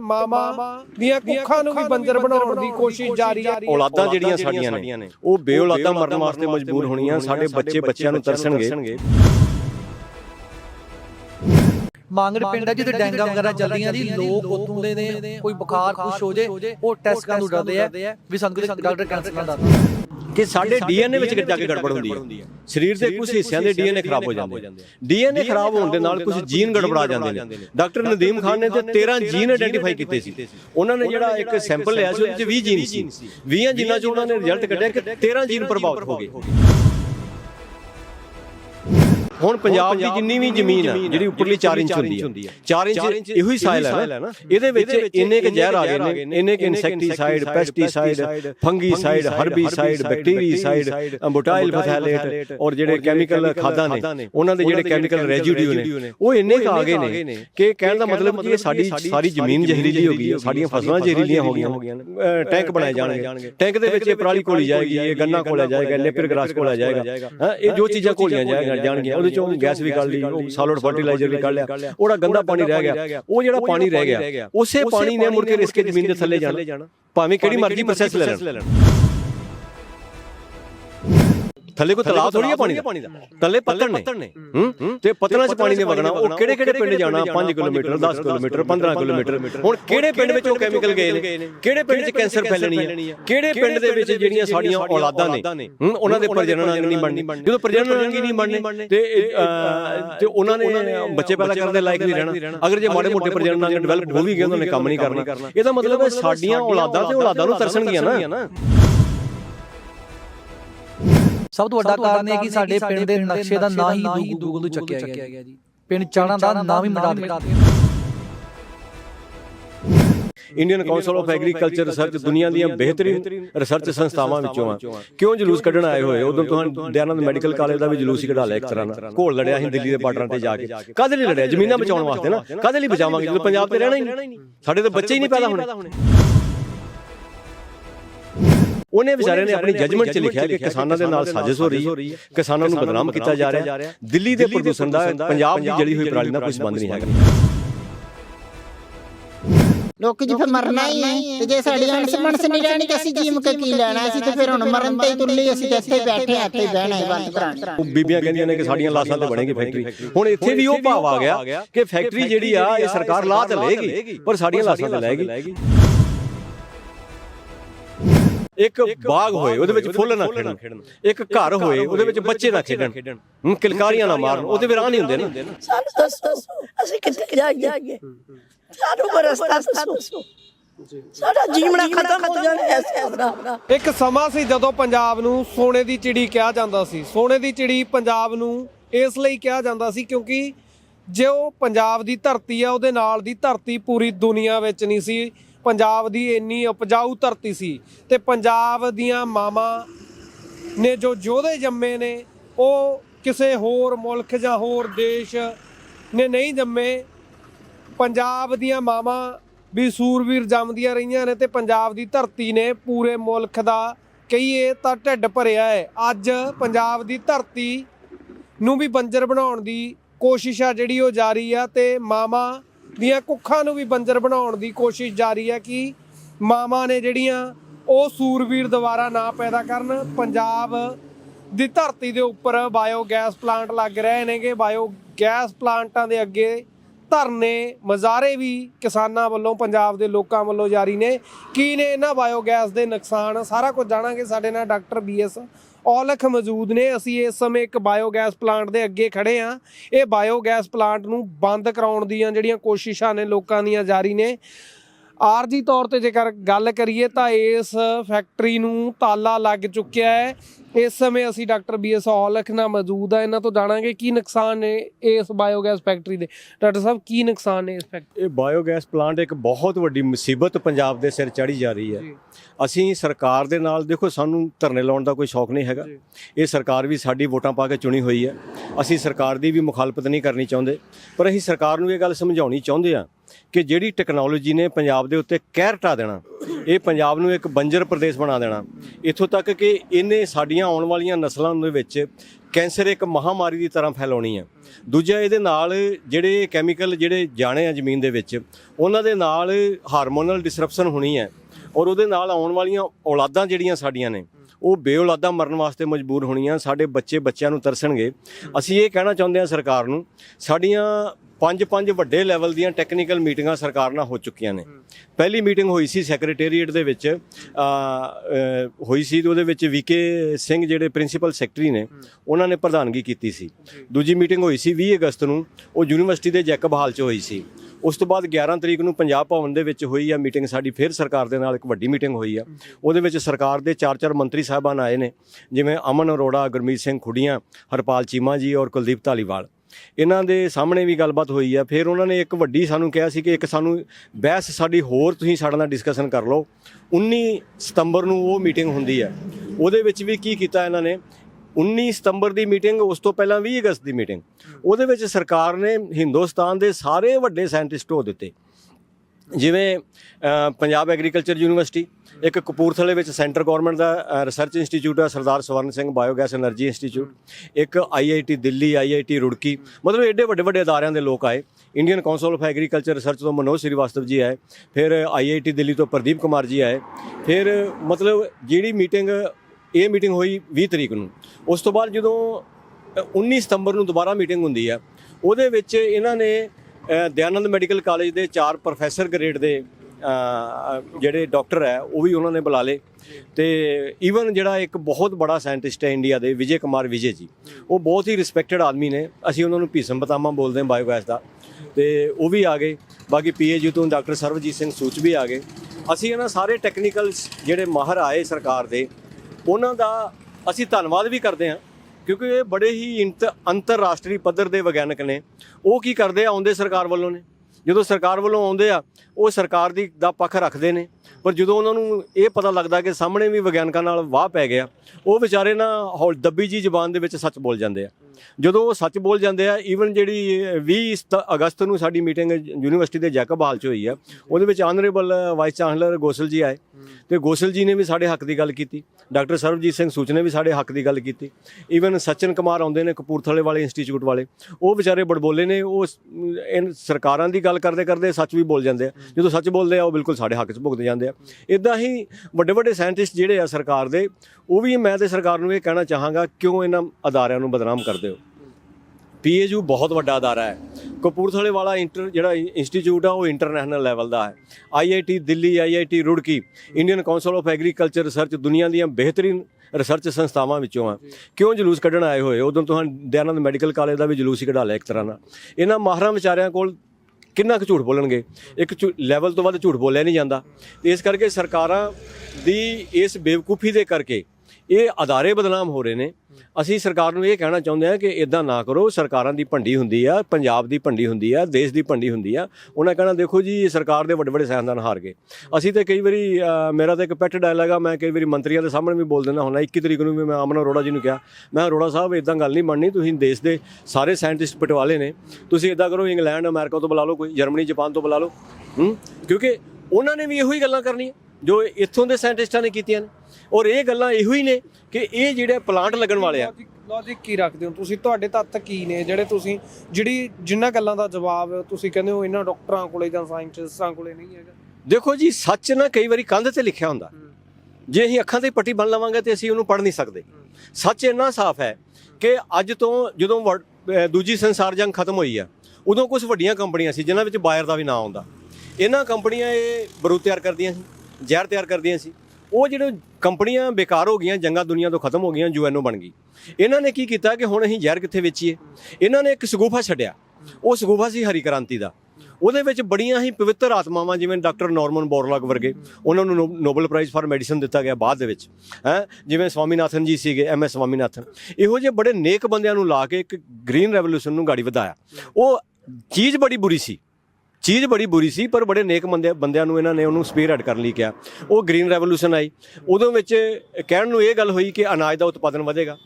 ਮਾਮਾ ਦੀਆਂ ਕੁੱਖਾਂ ਨੂੰ ਵੀ ਬੰਜਰ ਬਣਾਉਣ ਦੀ ਕੋਸ਼ਿਸ਼ ਜਾਰੀ ਹੈ। ਔਲਾਦਾਂ ਜਿਹੜੀਆਂ ਸਾਡੀਆਂ ਨੇ। ਉਹ ਬੇਔਲਾਦਾਂ ਮਰਨ ਵਾਸਤੇ ਮਜਬੂਰ ਹੋਣੀਆਂ ਸਾਡੇ ਬੱਚੇ ਬੱਚਿਆਂ ਨੂੰ ਤਰਸਣਗੇ। ਮਾਂਗੜ ਪਿੰਡ ਹੈ ਜਿੱਥੇ ਡੈਂਗਾ ਵਗੈਰਾ ਚੱਲਦੀਆਂ ਜੀ ਲੋਕ ਉੱਥੋਂ ਦੇ ਨੇ ਕੋਈ ਬੁਖਾਰ ਕੁਛ ਹੋ ਜੇ ਉਹ ਟੈਸਟ ਕਰਨ ਨੂੰ ਡਰਦੇ ਆ। ਵੀ ਸਾਨੂੰ ਕਿਤੇ ਡਾਕਟਰ ਕੈਂਸਰ ਨਾ ਦੱਸ ਕਿ ਸਾਡੇ ਡੀਐਨਏ ਵਿੱਚ ਜਾ ਕੇ ਗੜਬੜ ਹੁੰਦੀ ਹੈ। ਸਰੀਰ ਦੇ ਕੁਝ ਹਿੱਸਿਆਂ ਦੇ ਡੀਐਨਏ ਖਰਾਬ ਹੋ ਜਾਂਦੇ ਡੀਐਨਏ ਖਰਾਬ ਹੋਣ ਦੇ ਨਾਲ ਕੁਝ ਜੀਨ ਗੜਬੜਾ ਜਾਂਦੇ ਨੇ। ਡਾਕਟਰ ਨਦੀਮ ਖਾਨ ਨੇ ਤੇ 13 ਜੀਨ ਆਇਡੈਂਟੀਫਾਈ ਕੀਤੇ ਸੀ। ਉਹਨਾਂ ਨੇ ਜਿਹੜਾ ਇੱਕ ਸੈਂਪਲ ਲਿਆ ਸੀ ਉਹਦੇ ਵਿੱਚ 20 ਜੀਨ ਸੀ। 20 ਜੀਨਾਂ ਚੋਂ ਉਹਨਾਂ ਨੇ ਰਿਜ਼ਲਟ ਕੱਢਿਆ ਕਿ 13 ਜੀਨ ਪ੍ਰਭਾਵਿਤ ਹੋ ਗਏ। ਹੁਣ ਪੰਜਾਬ ਦੀ ਜਿੰਨੀ ਵੀ ਜ਼ਮੀਨ ਆ ਜਿਹੜੀ ਉੱਪਰਲੀ 4 ਇੰਚ ਹੁੰਦੀ ਹੈ 4 ਇੰਚ ਇਹੋ ਹੀ ਸਾਇਲ ਹੈ ਨਾ। ਇਹਦੇ ਵਿੱਚ ਇੰਨੇ ਕੁ ਜ਼ਹਿਰ ਆ ਗਏ ਨੇ ਇੰਨੇ ਕੁ insecticide pesticide fungicide herbicide bactericide butyl phthalate ਔਰ ਜਿਹੜੇ ਕੈਮੀਕਲ ਖਾਦਾਂ ਨੇ ਉਹਨਾਂ ਦੇ ਜਿਹੜੇ ਕੈਮੀਕਲ ਰੈਜ਼ਿਡਿਊ ਨੇ ਉਹ ਇੰਨੇ ਕੁ ਆ ਗਏ ਨੇ ਕਿ ਕਹਿਣ ਦਾ ਮਤਲਬ ਕਿ ਸਾਡੀ ਸਾਰੀ ਜ਼ਮੀਨ ਜ਼ਹਿਰੀਲੀ ਹੋ ਗਈ ਹੈ ਸਾਡੀਆਂ ਫਸਲਾਂ ਜ਼ਹਿਰੀਲੀਆਂ ਹੋ ਗਈਆਂ ਟੈਂਕ ਬਣਾਏ ਜਾਣਗੇ। ਟੈਂਕ ਦੇ ਵਿੱਚ ਇਹ ਪਰਾਲੀ ਕੋਲੀ ਜਾਏਗੀ ਇਹ ਗੰਨਾ ਕੋਲਿਆ ਜਾਏਗਾ ਨੇਪਰ ਗ੍ਰਾਸ ਕੋਲਿਆ ਜਾਏਗਾ ਹਾਂ ਇਹ ਜੋ ਚੀਜ਼ਾਂ ਕੋਲੀਆਂ ਜਾਏਗਾ ਜਾਣਗੀਆਂ ਉਹਦੇ ਚੋਂ ਗੈਸ ਵੀ ਕੱਢ ਲਈ ਉਹ ਸੋਲਿਡ ਫਰਟੀਲਾਈਜ਼ਰ ਵੀ ਕੱਢ ਲਿਆ। ਉਹਦਾ ਗੰਦਾ ਪਾਣੀ ਰਹਿ ਗਿਆ। ਉਹ ਜਿਹੜਾ ਪਾਣੀ ਰਹਿ ਗਿਆ ਉਸੇ ਪਾਣੀ ਨੇ ਮੁੜ ਕੇ ਰਿਸ ਕੇ ਜ਼ਮੀਨ ਦੇ ਥੱਲੇ ਜਾਣਾ। ਭਾਵੇਂ ਕਿਹੜੀ ਮਰਜ਼ੀ ਪ੍ਰੋਸੈਸ ਲੈ ਲੈਣ। ਥੱਲੇ ਕੋਈ ਤਲਾਬ ਥੋੜੀ ਹੈ ਪਾਣੀ ਦਾ? ਥੱਲੇ ਪੱਤਣ ਨੇ। ਹੂੰ? ਤੇ ਪੱਤਣਾ ਚ ਪਾਣੀ ਨੇ ਵਗਣਾ। ਉਹ ਕਿਹੜੇ ਕਿਹੜੇ ਪਿੰਡ ਜਾਣਾ? 5 ਕਿਲੋਮੀਟਰ 10 ਕਿਲੋਮੀਟਰ 15 ਕਿਲੋਮੀਟਰ। ਹੁਣ ਕਿਹੜੇ ਪਿੰਡ ਵਿੱਚ ਉਹ ਕੈਮੀਕਲ ਗਏ ਨੇ? ਕਿਹੜੇ ਪਿੰਡ 'ਚ ਕੈਂਸਰ ਫੈਲਣੀ ਹੈ ਕਿਹੜੇ ਪਿੰਡ ਦੇ ਵਿੱਚ ਜਿਹੜੀਆਂ ਸਾਡੀਆਂ ਔਲਾਦਾਂ ਨੇ? ਹੂੰ? ਉਹਨਾਂ ਦੇ ਪ੍ਰਜਨਨ ਅੰਗ ਨਹੀਂ ਬਣਨੀ। ਜਦੋਂ ਪ੍ਰਜਨਨ ਅੰਗ ਹੀ ਨਹੀਂ ਬਣਨੇ ਤੇ ਤੇ ਉਹਨਾਂ ਨੇ ਬੱਚੇ ਪੈਦਾ ਕਰਨ ਦੇ ਲਾਇਕ ਨਹੀਂ ਰਹਿਣਾ। ਅਗਰ ਜੇ ਮਾੜੇ ਮੋਟੇ ਪ੍ਰਜਨਨ ਅੰਗ ਡਿਵੈਲਪ ਹੋ ਵੀ ਗਏ ਉਹਨਾਂ ਨੇ ਕੰਮ ਨਹੀਂ ਕਰਨਾ। ਇਹਦਾ ਮਤਲਬ ਹੈ ਸਾਡੀਆਂ ਔਲਾਦਾਂ ਤੇ ਔਲਾਦਾਂ ਨੂੰ ਤਰਸਣਗੀਆਂ ਨਾ ਸਭ ਤੋਂ ਵੱਡਾ ਕਾਰਨ ਇਹ ਹੈ ਕਿ ਸਾਡੇ ਪਿੰਡ ਦੇ ਨਕਸ਼ੇ ਦਾ ਨਾਂ ਹੀ ਗੂਗਲ ਤੋਂ ਚੱਕਿਆ ਗਿਆ ਜੀ। ਪਿੰਡ ਚਾਣਾ ਦਾ ਨਾਮ ਹੀ ਮਿਟਾ ਦਿੱਤਾ Indian council of agriculture research ਦੁਨੀਆ ਦੀਆਂ ਬਿਹਤਰੀਨ ਰਿਸਰਚ ਸੰਸਥਾਵਾਂ ਵਿੱਚੋਂ ਆ। ਕਿਉਂ ਜਲੂਸ ਕੱਢਣ ਆਏ ਹੋਏ? ਉਦੋਂ ਤੁਹਾਨੂੰ ਦਿਆਨੰਦ ਮੈਡੀਕਲ ਕਾਲਜ ਦਾ ਵੀ ਜਲੂਸ ਹੀ ਕਢਾ ਲਿਆ ਇੱਕ ਤਰ੍ਹਾਂ ਨਾਲ। ਘੋਲ ਲੜਿਆ ਸੀ ਦਿੱਲੀ ਦੇ ਬਾਰਡਰਾਂ ਤੇ ਜਾ ਕੇ। ਕਾਹਦੇ ਲਈ ਲੜਿਆ? ਜ਼ਮੀਨਾਂ ਬਚਾਉਣ ਵਾਸਤੇ ਨਾ। ਕਾਹਦੇ ਲਈ ਬਚਾਵਾਂਗੇ? ਜਦੋਂ ਪੰਜਾਬ ਤੇ ਰਹਿਣਾ ਹੀ ਨਹੀਂ। ਸਾਡੇ ਤਾਂ ਬੱਚੇ ਹੀ ਨਹੀਂ ਪੈਦਾ ਹੋਣੇ। ਉਹਨੇ ਵਿਚਾਰੇ ਨੇ ਆਪਣੀ ਜਜਮੈਂਟ 'ਚ ਲਿਖਿਆ ਕਿ ਕਿਸਾਨਾਂ ਦੇ ਨਾਲ ਸਾਜ਼ਿਸ਼ ਹੋ ਰਹੀ ਹੈ ਕਿਸਾਨਾਂ ਨੂੰ ਬਦਨਾਮ ਕੀਤਾ ਜਾ ਰਿਹਾ ਦਿੱਲੀ ਦੇ ਪ੍ਰਦੂਸ਼ਣ ਦਾ ਪੰਜਾਬ ਦੀ ਜਲੀ ਹੋਈ ਪਰਾਲੀ ਨਾਲ ਕੋਈ ਸੰਬੰਧ ਨਹੀਂ ਹੈਗਾ। ਲੋਕੀ ਜਿੱਥੇ ਮਰਨਾ ਹੀ ਹੈ। ਤੇ ਜੇ ਸਾਡੀ ਅਣਸ ਮਣਸ ਨਹੀਂ ਰਹਿਣੀ ਤੇ ਅਸੀਂ ਜੀਮ ਕੇ ਕੀ ਲੈਣਾ ਅਸੀਂ ਤੇ ਫਿਰ ਹੁਣ ਮਰਨ ਤੇ ਹੀ ਤੁੱਲੀ ਅਸੀਂ ਤੇ ਇੱਥੇ ਹੀ ਬੈਠੇ ਆ ਹੀ ਬਹਿਣਾ ਹੈ ਬੰਦ ਕਰਾਣਾ ਉਹ ਬੀਬੀਆਂ ਕਹਿੰਦੀਆਂ ਨੇ ਕਿ ਸਾਡੀਆਂ ਲਾਸ਼ਾਂ ਤੇ ਬਣੇਗੀ ਫੈਕਟਰੀ ਹੁਣ ਇੱਥੇ ਵੀ ਉਹ ਭਾਵ ਆ ਗਿਆ ਕਿ ਫੈਕਟਰੀ ਜਿਹੜੀ ਆ ਇਹ ਸਰਕਾਰ ਲਾ ਤੇ ਲਏਗੀ ਪਰ ਸਾਡੀਆਂ ਲਾਸ਼ਾਂ ਤੇ ਲਾਏਗੀ। ਇੱਕ ਬਾਗ ਹੋਏ ਉਹਦੇ ਵਿੱਚ ਫੁੱਲ ਨਾ ਖਿੜਨ ਇੱਕ ਘਰ ਹੋਏ ਉਹਦੇ ਵਿੱਚ ਬੱਚੇ ਨਾ ਖੇਡਣ। ਕਿਲਕਾਰੀਆਂ ਨਾ ਮਾਰਨ ਉਹਦੇ ਵਿਰਾਹ ਨਹੀਂ ਹੁੰਦੇ ਨਾ। ਸਾਨੂੰ ਦੱਸੋ ਅਸੀਂ ਕਿੱਥੇ ਜਾਈਏ? ਸਾਨੂੰ ਰਸਤਾ ਦੱਸੋ। ਸਾਡਾ ਜੀਵਣਾ ਖਤਮ ਹੋ ਜਾਣਾ ਐਸੇ ਆਪਣਾ ਇੱਕ ਸਮਾਂ ਸੀ ਜਦੋਂ ਪੰਜਾਬ ਨੂੰ ਸੋਨੇ ਦੀ ਚਿੜੀ ਕਿਹਾ ਜਾਂਦਾ ਸੀ। ਸੋਨੇ ਦੀ ਚਿੜੀ ਪੰਜਾਬ ਨੂੰ ਇਸ ਲਈ ਕਿਹਾ ਜਾਂਦਾ ਸੀ ਕਿਉਂਕਿ ਜੋ ਪੰਜਾਬ ਦੀ ਧਰਤੀ ਆ ਉਹਦੇ ਨਾਲ ਦੀ ਧਰਤੀ ਪੂਰੀ ਦੁਨੀਆ ਵਿੱਚ ਨਹੀਂ ਸੀ। ਪੰਜਾਬ ਦੀ ਇੰਨੀ ਉਪਜਾਊ ਧਰਤੀ ਸੀ ਤੇ ਪੰਜਾਬ ਦੀਆਂ ਮਾਵਾਂ ਨੇ ਜੋ ਯੋਧੇ ਜੰਮੇ ਨੇ, ਉਹ ਕਿਸੇ ਹੋਰ ਮੁਲਕ ਜਾਂ ਹੋਰ ਦੇਸ਼ ਨੇ ਨਹੀਂ ਜੰਮੇ। ਪੰਜਾਬ ਦੀਆਂ ਮਾਵਾਂ ਵੀ ਸੂਰਵੀਰ ਜੰਮਦੀਆਂ ਰਹੀਆਂ ਨੇ ਤੇ ਪੰਜਾਬ ਦੀ ਧਰਤੀ ਨੇ ਪੂਰੇ ਮੁਲਕ ਦਾ ਕਹੀਏ ਤਾਂ ਢਿੱਡ ਭਰਿਆ ਹੈ। ਅੱਜ ਪੰਜਾਬ ਦੀ ਧਰਤੀ ਨੂੰ ਵੀ ਬੰਜਰ ਬਣਾਉਣ ਦੀ ਕੋਸ਼ਿਸ਼ ਆ ਜਿਹੜੀ ਉਹ ਜਾਰੀ ਆ ਤੇ ਮਾਵਾਂ ਦੀਆਂ ਕੁੱਖਾਂ ਨੂੰ ਵੀ ਬੰਜਰ ਬਣਾਉਣ ਦੀ ਕੋਸ਼ਿਸ਼ ਜਾਰੀ ਹੈ ਕਿ ਮਾਵਾਂ ਨੇ ਜਿਹੜੀਆਂ ਉਹ ਸੂਰਵੀਰ ਦੁਬਾਰਾ ਨਾ ਪੈਦਾ ਕਰਨ, ਪੰਜਾਬ ਦੀ ਧਰਤੀ ਦੇ ਉੱਪਰ ਬਾਇਓ ਗੈਸ ਪਲਾਂਟ ਲੱਗ ਰਹੇ ਨੇਗੇ। ਬਾਇਓ ਗੈਸ ਪਲਾਂਟਾਂ ਦੇ ਅੱਗੇ ਧਰਨੇ, ਮਜ਼ਾਰੇ ਵੀ ਕਿਸਾਨਾਂ ਵੱਲੋਂ, ਪੰਜਾਬ ਦੇ ਲੋਕਾਂ ਵੱਲੋਂ ਜਾਰੀ ਨੇ। ਕੀ ਨੇ ਇਹਨਾਂ ਬਾਇਓ ਗੈਸ ਦੇ ਨੁਕਸਾਨ? ਸਾਰਾ ਕੁਝ ਜਾਣਾਂਗੇ। ਸਾਡੇ ਨਾਲ ਡਾਕਟਰ ਬੀਐਸ ਔਲਖ ਮੌਜੂਦ ਨੇ। ਅਸੀਂ ਇਸ ਸਮੇਂ ਇੱਕ ਬਾਇਓਗੈਸ ਪਲਾਂਟ ਦੇ ਅੱਗੇ ਖੜੇ ਆ ਇਹ ਬਾਇਓਗੈਸ ਪਲਾਂਟ ਨੂੰ ਬੰਦ ਕਰਾਉਣ ਦੀਆਂ ਜਿਹੜੀਆਂ ਕੋਸ਼ਿਸ਼ਾਂ ਨੇ ਲੋਕਾਂ ਦੀਆਂ ਜਾਰੀ ਨੇ। ਆਰਜੀ ਤੌਰ ਤੇ ਜੇਕਰ ਗੱਲ ਕਰੀਏ ਤਾਂ ਇਸ ਫੈਕਟਰੀ ਨੂੰ ਤਾਲਾ ਲੱਗ ਚੁੱਕਿਆ ਹੈ। ਇਸ ਸਮੇਂ ਅਸੀਂ ਡਾਕਟਰ ਬੀਐਸ ਔਲਖ ਨਾਲ ਮੌਜੂਦ ਆ ਇਹਨਾਂ ਤੋਂ ਜਾਣਾਂਗੇ ਕੀ ਨੁਕਸਾਨ ਨੇ ਇਸ ਬਾਇਓਗੈਸ ਫੈਕਟਰੀ ਦੇ। ਡਾਕਟਰ ਸਾਹਿਬ ਕੀ ਨੁਕਸਾਨ ਨੇ ਇਸ ਫੈਕਟਰੀ ਇਹ ਬਾਇਓਗੈਸ ਪਲਾਂਟ ਇੱਕ ਬਹੁਤ ਵੱਡੀ ਮੁਸੀਬਤ ਪੰਜਾਬ ਦੇ ਸਿਰ ਚੜੀ ਜਾ ਰਹੀ ਹੈ। ਅਸੀਂ ਸਰਕਾਰ ਦੇ ਨਾਲ ਦੇਖੋ ਸਾਨੂੰ ਧਰਨੇ ਲਾਉਣ ਦਾ ਕੋਈ ਸ਼ੌਕ ਨਹੀਂ ਹੈਗਾ। ਇਹ ਸਰਕਾਰ ਵੀ ਸਾਡੀ ਵੋਟਾਂ ਪਾ ਕੇ ਚੁਣੀ ਹੋਈ ਹੈ। ਅਸੀਂ ਸਰਕਾਰ ਦੀ ਵੀ ਮੁਖਾਲਫਤ ਨਹੀਂ ਕਰਨੀ ਚਾਹੁੰਦੇ। ਪਰ ਅਸੀਂ ਸਰਕਾਰ ਨੂੰ ਇਹ ਗੱਲ ਸਮਝਾਉਣੀ ਚਾਹੁੰਦੇ ਆ ਕਿ ਜਿਹੜੀ ਟੈਕਨੋਲੋਜੀ ਨੇ ਪੰਜਾਬ ਦੇ ਉੱਤੇ ਕਹਿਰ ਢਾ ਦੇਣਾ ਇਹ ਪੰਜਾਬ ਨੂੰ ਇੱਕ ਬੰਜਰ ਪ੍ਰਦੇਸ਼ ਬਣਾ ਦੇਣਾ। ਇੱਥੋਂ ਤੱਕ ਕਿ ਇਹਨੇ ਸਾਡੀਆਂ ਆਉਣ ਵਾਲੀਆਂ ਨਸਲਾਂ ਦੇ ਵਿੱਚ ਕੈਂਸਰ ਇੱਕ ਮਹਾਮਾਰੀ ਦੀ ਤਰ੍ਹਾਂ ਫੈਲਾਉਣੀ ਹੈ। ਦੂਜਾ ਇਹਦੇ ਨਾਲ ਜਿਹੜੇ ਕੈਮੀਕਲ ਜਿਹੜੇ ਜਾਣੇ ਆ ਜ਼ਮੀਨ ਦੇ ਵਿੱਚ, ਉਹਨਾਂ ਦੇ ਨਾਲ ਹਾਰਮੋਨਲ ਡਿਸਰਪਸ਼ਨ ਹੋਣੀ ਹੈ ਔਰ ਉਹਦੇ ਨਾਲ ਆਉਣ ਵਾਲੀਆਂ ਔਲਾਦਾਂ ਜਿਹੜੀਆਂ ਸਾਡੀਆਂ ਨੇ, ਉਹ ਬੇਔਲਾਦਾਂ ਮਰਨ ਵਾਸਤੇ ਮਜਬੂਰ ਹੋਣੀਆਂ, ਸਾਡੇ ਬੱਚੇ ਬੱਚਿਆਂ ਨੂੰ ਤਰਸਣਗੇ। ਅਸੀਂ ਇਹ ਕਹਿਣਾ ਚਾਹੁੰਦੇ ਹਾਂ ਸਰਕਾਰ ਨੂੰ, ਸਾਡੀਆਂ ਪੰਜ ਪੰਜ ਵੱਡੇ ਲੈਵਲ ਦੀਆਂ ਟੈਕਨੀਕਲ ਮੀਟਿੰਗਾਂ ਸਰਕਾਰ ਨਾਲ ਹੋ ਚੁੱਕੀਆਂ ਨੇ। ਪਹਿਲੀ ਮੀਟਿੰਗ ਹੋਈ ਸੀ ਸੈਕਟਰੀਏਟ ਦੇ ਵਿੱਚ। ਹੋਈ ਸੀ ਉਹਦੇ ਵਿੱਚ ਵੀਕੇ ਸਿੰਘ ਜਿਹੜੇ ਪ੍ਰਿੰਸੀਪਲ ਸੈਕਟਰੀ ਨੇ, ਉਹਨਾਂ ਨੇ ਪ੍ਰਧਾਨਗੀ ਕੀਤੀ ਸੀ। ਦੂਜੀ ਮੀਟਿੰਗ ਹੋਈ ਸੀ 20 ਅਗਸਤ ਨੂੰ, ਉਹ ਯੂਨੀਵਰਸਿਟੀ ਦੇ ਜੈਕਬ ਹਾਲ 'ਚ ਹੋਈ ਸੀ। ਉਸ ਤੋਂ ਬਾਅਦ 11 ਤਰੀਕ ਨੂੰ ਪੰਜਾਬ ਭਵਨ ਦੇ ਵਿੱਚ ਹੋਈ ਆ ਮੀਟਿੰਗ ਸਾਡੀ, ਫਿਰ ਸਰਕਾਰ ਦੇ ਨਾਲ ਇੱਕ ਵੱਡੀ ਮੀਟਿੰਗ ਹੋਈ ਆ। ਉਹਦੇ ਵਿੱਚ ਸਰਕਾਰ ਦੇ ਚਾਰ ਚਾਰ ਮੰਤਰੀ ਸਾਹਿਬਾਨ ਆਏ ਨੇ, ਜਿਵੇਂ ਅਮਨ ਅਰੋੜਾ, ਗੁਰਮੀਤ ਸਿੰਘ ਖੁੱਡੀਆਂ, ਹਰਪਾਲ ਚੀਮਾ ਜੀ ਔਰ ਕੁਲਦੀਪ ਧਾਲੀਵਾਲ। ਇਹਨਾਂ ਦੇ ਸਾਹਮਣੇ ਵੀ ਗੱਲਬਾਤ ਹੋਈ ਆ। ਫਿਰ ਉਹਨਾਂ ਨੇ ਇੱਕ ਵੱਡੀ ਸਾਨੂੰ ਕਿਹਾ ਸੀ ਕਿ ਇੱਕ ਸਾਨੂੰ ਬਹਿਸ ਸਾਡੀ ਹੋਰ ਤੁਸੀਂ ਸਾਡੇ ਨਾਲ ਡਿਸਕਸ਼ਨ ਕਰ ਲਓ। 19 ਸਤੰਬਰ ਨੂੰ ਉਹ ਮੀਟਿੰਗ ਹੁੰਦੀ ਹੈ ਉਹਦੇ ਵਿੱਚ ਵੀ ਕੀ ਕੀਤਾ ਇਹਨਾਂ ਨੇ? 19 ਸਤੰਬਰ ਦੀ ਮੀਟਿੰਗ ਉਸ ਤੋਂ ਪਹਿਲਾਂ 20 ਅਗਸਤ ਦੀ ਮੀਟਿੰਗ ਉਹਦੇ ਵਿੱਚ ਸਰਕਾਰ ਨੇ ਹਿੰਦੁਸਤਾਨ ਦੇ ਸਾਰੇ ਵੱਡੇ ਸਾਇੰਟਿਸਟ ਹੋ ਦਿੱਤੇ। ਜਿਵੇਂ ਪੰਜਾਬ ਐਗਰੀਕਲਚਰ ਯੂਨੀਵਰਸਿਟੀ ਇੱਕ ਕਪੂਰਥਲੇ ਵਿੱਚ ਸੈਂਟਰ ਗਵਰਨਮੈਂਟ ਦਾ ਰਿਸਰਚ ਇੰਸਟੀਚਿਊਟ ਹੈ Sardar Swaran Singh biogas energy institute ਇੱਕ ਆਈਆਈਟੀ ਦਿੱਲੀ ਆਈਆਈਟੀ ਰੁੜਕੀ, ਮਤਲਬ ਐਡੇ ਵੱਡੇ ਵੱਡੇ ਅਦਾਰਿਆਂ ਦੇ ਲੋਕ ਆਏ। Indian council of agriculture research ਤੋਂ ਮਨੋਜ ਸ੍ਰੀਵਾਸਤਵ ਜੀ ਆਏ, ਫਿਰ ਆਈਆਈਟੀ ਦਿੱਲੀ ਤੋਂ ਪ੍ਰਦੀਪ ਕੁਮਾਰ ਜੀ ਆਏ, ਫਿਰ ਮਤਲਬ ਜਿਹੜੀ ਮੀਟਿੰਗ ਇਹ ਮੀਟਿੰਗ ਹੋਈ 20 ਤਰੀਕ ਨੂੰ। ਉਸ ਤੋਂ ਬਾਅਦ ਜਦੋਂ 19 ਸਤੰਬਰ ਨੂੰ ਦੁਬਾਰਾ ਮੀਟਿੰਗ ਹੁੰਦੀ ਹੈ ਉਹਦੇ ਵਿੱਚ ਇਹਨਾਂ ਨੇ ਦਿਆਨੰਦ ਮੈਡੀਕਲ ਕਾਲਜ ਦੇ ਚਾਰ ਪ੍ਰੋਫੈਸਰ ਗ੍ਰੇਡ ਦੇ ਜਿਹੜੇ ਡਾਕਟਰ ਹੈ, ਉਹ ਵੀ ਉਹਨਾਂ ਨੇ ਬੁਲਾ ਲਏ। ਤੇ ਈਵਨ ਜਿਹੜਾ ਇੱਕ ਬਹੁਤ ਬੜਾ ਸਾਇੰਟਿਸਟ ਹੈ ਇੰਡੀਆ ਦੇ, ਵਿਜੇ ਕੁਮਾਰ ਵਿਜੇ ਜੀ, ਉਹ ਬਹੁਤ ਹੀ ਰਿਸਪੈਕਟਡ ਆਦਮੀ ਨੇ। ਅਸੀਂ ਉਹਨਾਂ ਨੂੰ ਭੀਸ਼ਮ ਪਤਾਮਾ ਬੋਲਦੇ ਹਾਂ ਬਾਇਓਗੈਸ ਦਾ। ਤੇ ਉਹ ਵੀ ਆ ਗਏ। ਬਾਕੀ ਪੀਏਯੂ ਤੋਂ ਡਾਕਟਰ ਸਰਵਜੀਤ ਸਿੰਘ ਸੂਚ ਵੀ ਆ ਗਏ। ਅਸੀਂ ਇਹਨਾਂ ਸਾਰੇ ਟੈਕਨੀਕਲ ਜਿਹੜੇ ਮਾਹਰ ਆਏ ਸਰਕਾਰ ਦੇ, ਉਹਨਾਂ ਦਾ ਅਸੀਂ ਧੰਨਵਾਦ ਵੀ ਕਰਦੇ ਹਾਂ। ਕਿਉਂਕਿ ਇਹ ਬੜੇ ਹੀ ਇੰਤ- ਅੰਤਰਰਾਸ਼ਟਰੀ ਪੱਧਰ ਦੇ ਵਿਗਿਆਨਕ ਨੇ। ਉਹ ਕੀ ਕਰਦੇ ਆ, ਆਉਂਦੇ ਸਰਕਾਰ ਵੱਲੋਂ ਨੇ। ਜਦੋਂ ਸਰਕਾਰ ਵੱਲੋਂ ਆਉਂਦੇ ਆ, ਉਹ ਸਰਕਾਰ ਦੀ, ਦਾ ਪੱਖ ਰੱਖਦੇ ਨੇ। ਪਰ ਜਦੋਂ ਉਹਨਾਂ ਨੂੰ ਇਹ ਪਤਾ ਲੱਗਦਾ ਕਿ ਸਾਹਮਣੇ ਵੀ ਵਿਗਿਆਨਕਾਂ ਨਾਲ ਵਾਹ ਪੈ ਗਿਆ, ਉਹ ਵਿਚਾਰੇ ਨਾ ਹੌਲ, ਦੱਬੀ ਜੀ ਜ਼ੁਬਾਨ ਦੇ ਵਿੱਚ ਸੱਚ ਬੋਲ ਜਾਂਦੇ ਆ। ਜਦੋਂ ਉਹ ਸੱਚ ਬੋਲ ਜਾਂਦੇ ਆ ਈਵਨ ਜਿਹੜੀ 20 ਸਤ- ਅਗਸਤ ਨੂੰ ਸਾਡੀ ਮੀਟਿੰਗ ਯੂਨੀਵਰਸਿਟੀ ਦੇ ਜੈਕਬ ਹਾਲ 'ਚ ਹੋਈ ਆ ਉਹਦੇ ਵਿੱਚ ਆਨਰੇਬਲ ਵਾਈਸ ਚਾਂਸਲਰ ਗੋਸਲ ਜੀ ਆਏ। ਤੇ ਗੋਸਲ ਜੀ ਨੇ ਵੀ ਸਾਡੇ ਹੱਕ ਦੀ ਗੱਲ ਕੀਤੀ। ਡਾਕਟਰ ਸਰਵਜੀਤ ਸਿੰਘ ਸੂਚ ਨੇ ਵੀ ਸਾਡੇ ਹੱਕ ਦੀ ਗੱਲ ਕੀਤੀ। ਈਵਨ ਸਚਨ ਕੁਮਾਰ ਆਉਂਦੇ ਨੇ ਕਪੂਰਥਲੇ ਵਾਲੇ ਇੰਸਟੀਚਿਊਟ ਵਾਲੇ। ਉਹ ਵਿਚਾਰੇ ਬੜਬੋਲੇ ਨੇ ਉਹ ਸਰਕਾਰਾਂ ਦੀ ਗੱਲ ਕਰਦੇ ਕਰਦੇ ਸੱਚ ਵੀ ਬੋਲ ਜਾਂਦੇ ਆ। ਜਦੋਂ ਸੱਚ ਬੋਲਦੇ ਆ ਉਹ ਬਿਲਕੁਲ ਸਾਡੇ ਹੱਕ 'ਚ ਭੁਗਤ ਜਾਂਦੇ ਆ। ਇਦਾਂ ਹੀ ਵੱਡੇ ਵੱਡੇ ਸਾਇੰਟਿਸਟ ਜਿਹੜੇ ਆ ਸਰਕਾਰ ਦੇ ਉਹ ਵੀ ਮੈਂ ਤੇ ਸਰਕਾਰ ਨੂੰ ਇਹ ਕਹਿਣਾ ਚਾਹਾਂਗਾ ਕਿਉਂ ਇਹਨਾਂ ਅਦਾਰਿਆਂ ਨੂੰ ਬਦਨਾਮ ਕਰਦੇ ਪੀਏਯੂ ਬਹੁਤ ਵੱਡਾ ਅਦਾਰਾ ਹੈ। ਕਪੂਰਥਲੇ ਵਾਲਾ ਇੰਟਰ ਜਿਹੜਾ ਇੰਸਟੀਚਿਊਟ ਆ, ਉਹ ਇੰਟਰਨੈਸ਼ਨਲ ਲੈਵਲ ਦਾ ਹੈ। IIT Delhi IIT Roorkee, Indian council of agriculture research ਦੁਨੀਆ ਦੀਆਂ ਬਿਹਤਰੀਨ ਰਿਸਰਚ ਸੰਸਥਾਵਾਂ ਵਿੱਚੋਂ ਆ ਕਿਉਂ ਜਲੂਸ ਕੱਢਣ ਆਏ ਹੋਏ? ਉਦੋਂ ਤੁਹਾਨੂੰ ਦਿਆਨੰਦ ਮੈਡੀਕਲ ਕਾਲਜ ਦਾ ਵੀ ਜਲੂਸ ਹੀ ਕਢਾ ਲਿਆ ਇੱਕ ਤਰ੍ਹਾਂ ਨਾਲ। ਇਹਨਾਂ ਮਾਹਰਾਂ ਵਿਚਾਰਿਆਂ ਕੋਲ ਕਿੰਨਾ ਕੁ ਝੂਠ ਬੋਲਣਗੇ? ਇੱਕ ਲੈਵਲ ਤੋਂ ਵੱਧ ਝੂਠ ਬੋਲਿਆ ਨਹੀਂ ਜਾਂਦਾ। ਇਸ ਕਰਕੇ ਸਰਕਾਰਾਂ ਦੀ ਇਸ ਬੇਵਕੂਫੀ ਦੇ ਕਰਕੇ ਇਹ ਅਦਾਰੇ ਬਦਨਾਮ ਹੋ ਰਹੇ ਨੇ। ਅਸੀਂ ਸਰਕਾਰ ਨੂੰ ਇਹ ਕਹਿਣਾ ਚਾਹੁੰਦੇ ਹਾਂ ਕਿ ਇਦਾਂ ਨਾ ਕਰੋ, ਸਰਕਾਰਾਂ ਦੀ ਭੰਡੀ ਹੁੰਦੀ ਆ, ਪੰਜਾਬ ਦੀ ਭੰਡੀ ਹੁੰਦੀ ਆ, ਦੇਸ਼ ਦੀ ਭੰਡੀ ਹੁੰਦੀ ਆ। ਉਹਨਾਂ ਕਹਿਣਾ ਦੇਖੋ ਜੀ, ਸਰਕਾਰ ਦੇ ਵੱਡੇ ਵੱਡੇ ਸਾਇੰਸਦਾਨ ਹਾਰ ਗਏ। ਅਸੀਂ ਤੇ ਕਈ ਵਾਰੀ ਮੇਰਾ ਤਾਂ ਇੱਕ ਪੈਟ ਡਾਇਲੌਗ ਆ, ਮੈਂ ਕਈ ਵਾਰੀ ਮੰਤਰੀਆਂ ਦੇ ਸਾਹਮਣੇ ਵੀ ਬੋਲ ਦਿੰਦਾ ਹੁੰਦਾ 21 ਤਰੀਕ ਨੂੰ ਵੀ ਮੈਂ ਅਮਨ ਅਰੋੜਾ ਜੀ ਨੂੰ ਕਿਹਾ। ਮੈਂ ਅਰੋੜਾ ਸਾਹਿਬ ਇਦਾਂ ਗੱਲ ਨਹੀਂ ਮੰਨਣੀ ਤੁਸੀਂ ਦੇਸ਼ ਦੇ ਸਾਰੇ ਸਾਇੰਟਿਸਟ ਪਟਵਾਲੇ ਨੇ। ਤੁਸੀਂ ਇਦਾਂ ਕਰੋ, ਇੰਗਲੈਂਡ, ਅਮਰੀਕਾ ਤੋਂ ਬੁਲਾ ਲਓ, ਕੋਈ ਜਰਮਨੀ, ਜਾਪਾਨ ਤੋਂ ਬੁਲਾ ਲਓ। ਹੂੰ? ਕਿਉਂਕਿ ਉਹਨਾਂ ਨੇ ਵੀ ਇਹੋ ਹੀ ਗੱਲਾਂ ਕਰਨੀਆਂ। ਜੋ ਇੱਥੋਂ ਦੇ ਸਾਇੰਟਿਸਟਾਂ ਨੇ ਕੀਤੀਆਂ ਨੇ। ਔਰ ਇਹ ਗੱਲਾਂ ਇਹੋ ਹੀ ਨੇ ਕਿ ਇਹ ਜਿਹੜੇ ਪਲਾਂਟ ਲੱਗਣ ਵਾਲੇ ਆ। ਲੌਜੀਕ ਕੀ ਰੱਖਦੇ ਹੋ? ਤੁਸੀਂ ਤੁਹਾਡੇ ਤੱਤ ਕੀ ਨੇ? ਜਿਹੜੇ ਤੁਸੀਂ ਜਿਹੜੀ ਜਿੰਨਾ ਗੱਲਾਂ ਦਾ ਜਵਾਬ ਤੁਸੀਂ ਕਹਿੰਦੇ ਹੋ ਇਹਨਾਂ ਡਾਕਟਰਾਂ ਕੋਲੇ ਜਾਂ ਸਾਇੰਟਿਸਟਾਂ ਕੋਲੇ ਨਹੀਂ ਹੈਗਾ। ਦੇਖੋ ਜੀ ਸੱਚ ਨਾ ਕਈ ਵਾਰੀ ਕੰਧ ਤੇ ਲਿਖਿਆ ਹੁੰਦਾ। ਜੇ ਅਸੀਂ ਅੱਖਾਂ ਤੇ ਪੱਟੀ ਬੰਨ ਲਵਾਂਗੇ ਤੇ ਅਸੀਂ ਉਹਨੂੰ ਪੜ੍ਹ ਨਹੀਂ ਸਕਦੇ। ਸੱਚ ਇੰਨਾ ਸਾਫ਼ ਹੈ ਕਿ ਅੱਜ ਤੋਂ ਜਦੋਂ ਦੂਜੀ ਸੰਸਾਰ ਜੰਗ ਖਤਮ ਹੋਈ ਆ ਉਦੋਂ ਕੁਝ ਵੱਡੀਆਂ ਕੰਪਨੀਆਂ ਸੀ ਜਿਨ੍ਹਾਂ ਵਿੱਚ ਬਾਇਰ ਦਾ ਵੀ ਨਾਂ ਆਉਂਦਾ। ਇਹਨਾਂ ਕੰਪਨੀਆਂ ਇਹ ਬਰੂਦ ਤਿਆਰ ਕਰਦੀਆਂ ਸੀ। ਜ਼ਹਿਰ ਤਿਆਰ ਕਰਦੀਆਂ ਸੀ। ਉਹ ਜਿਹੜੇ ਕੰਪਨੀਆਂ ਬੇਕਾਰ ਹੋ ਗਈਆਂ, ਜੰਗਾਂ ਦੁਨੀਆ ਤੋਂ ਖਤਮ ਹੋ ਗਈਆਂ, ਯੂਐਨਓ ਬਣ ਗਈ। ਇਹਨਾਂ ਨੇ ਕੀ ਕੀਤਾ ਕਿ ਹੁਣ ਅਸੀਂ ਜ਼ਹਿਰ ਕਿੱਥੇ ਵੇਚੀਏ? ਇਹਨਾਂ ਨੇ ਇੱਕ ਸਗੂਫਾ ਛੱਡਿਆ। ਉਹ ਸਗੂਫਾ ਸੀ ਹਰੀ ਕ੍ਰਾਂਤੀ ਦਾ। ਉਹਦੇ ਵਿੱਚ ਬੜੀਆਂ ਹੀ ਪਵਿੱਤਰ ਆਤਮਾਵਾਂ, ਜਿਵੇਂ ਡਾਕਟਰ ਨਾਰਮਨ ਬੋਰਲਾਗ ਵਰਗੇ, ਉਹਨਾਂ ਨੂੰ no- Nobel prize for medicine ਦਿੱਤਾ ਗਿਆ ਬਾਅਦ ਦੇ ਵਿੱਚ। ਹੈ? ਜਿਵੇਂ ਸਵਾਮੀਨਾਥਨ ਜੀ ਸੀਗੇ, ਐਮ ਐਸ ਸਵਾਮੀਨਾਥਨ। ਇਹੋ ਜਿਹੇ ਬੜੇ ਨੇਕ ਬੰਦਿਆਂ ਨੂੰ ਲਾ ਕੇ ਇੱਕ ਗ੍ਰੀਨ ਰੈਵੋਲੂਸ਼ਨ ਨੂੰ ਗਾੜੀ ਵਧਾਇਆ। ਉਹ ਚੀਜ਼ ਬੜੀ ਬੁਰੀ ਸੀ। ਚੀਜ਼ ਬੜੀ ਬੁਰੀ ਸੀ, ਪਰ ਬੜੇ ਨੇਕ ਬੰਦੇ ਬੰਦਿਆਂ ਨੂੰ ਇਹਨਾਂ ਨੇ ਉਹਨੂੰ ਸਪੀਅਰਹੈਡ ਕਰਨ ਲਈ ਕਿਹਾ। ਉਹ ਗ੍ਰੀਨ ਰੈਵੋਲੂਸ਼ਨ ਆਈ। ਉਦੋਂ ਵਿੱਚ ਕਹਿਣ ਨੂੰ ਇਹ ਗੱਲ ਹੋਈ ਕਿ ਅਨਾਜ ਦਾ ਉਤਪਾਦਨ ਵਧੇਗਾ।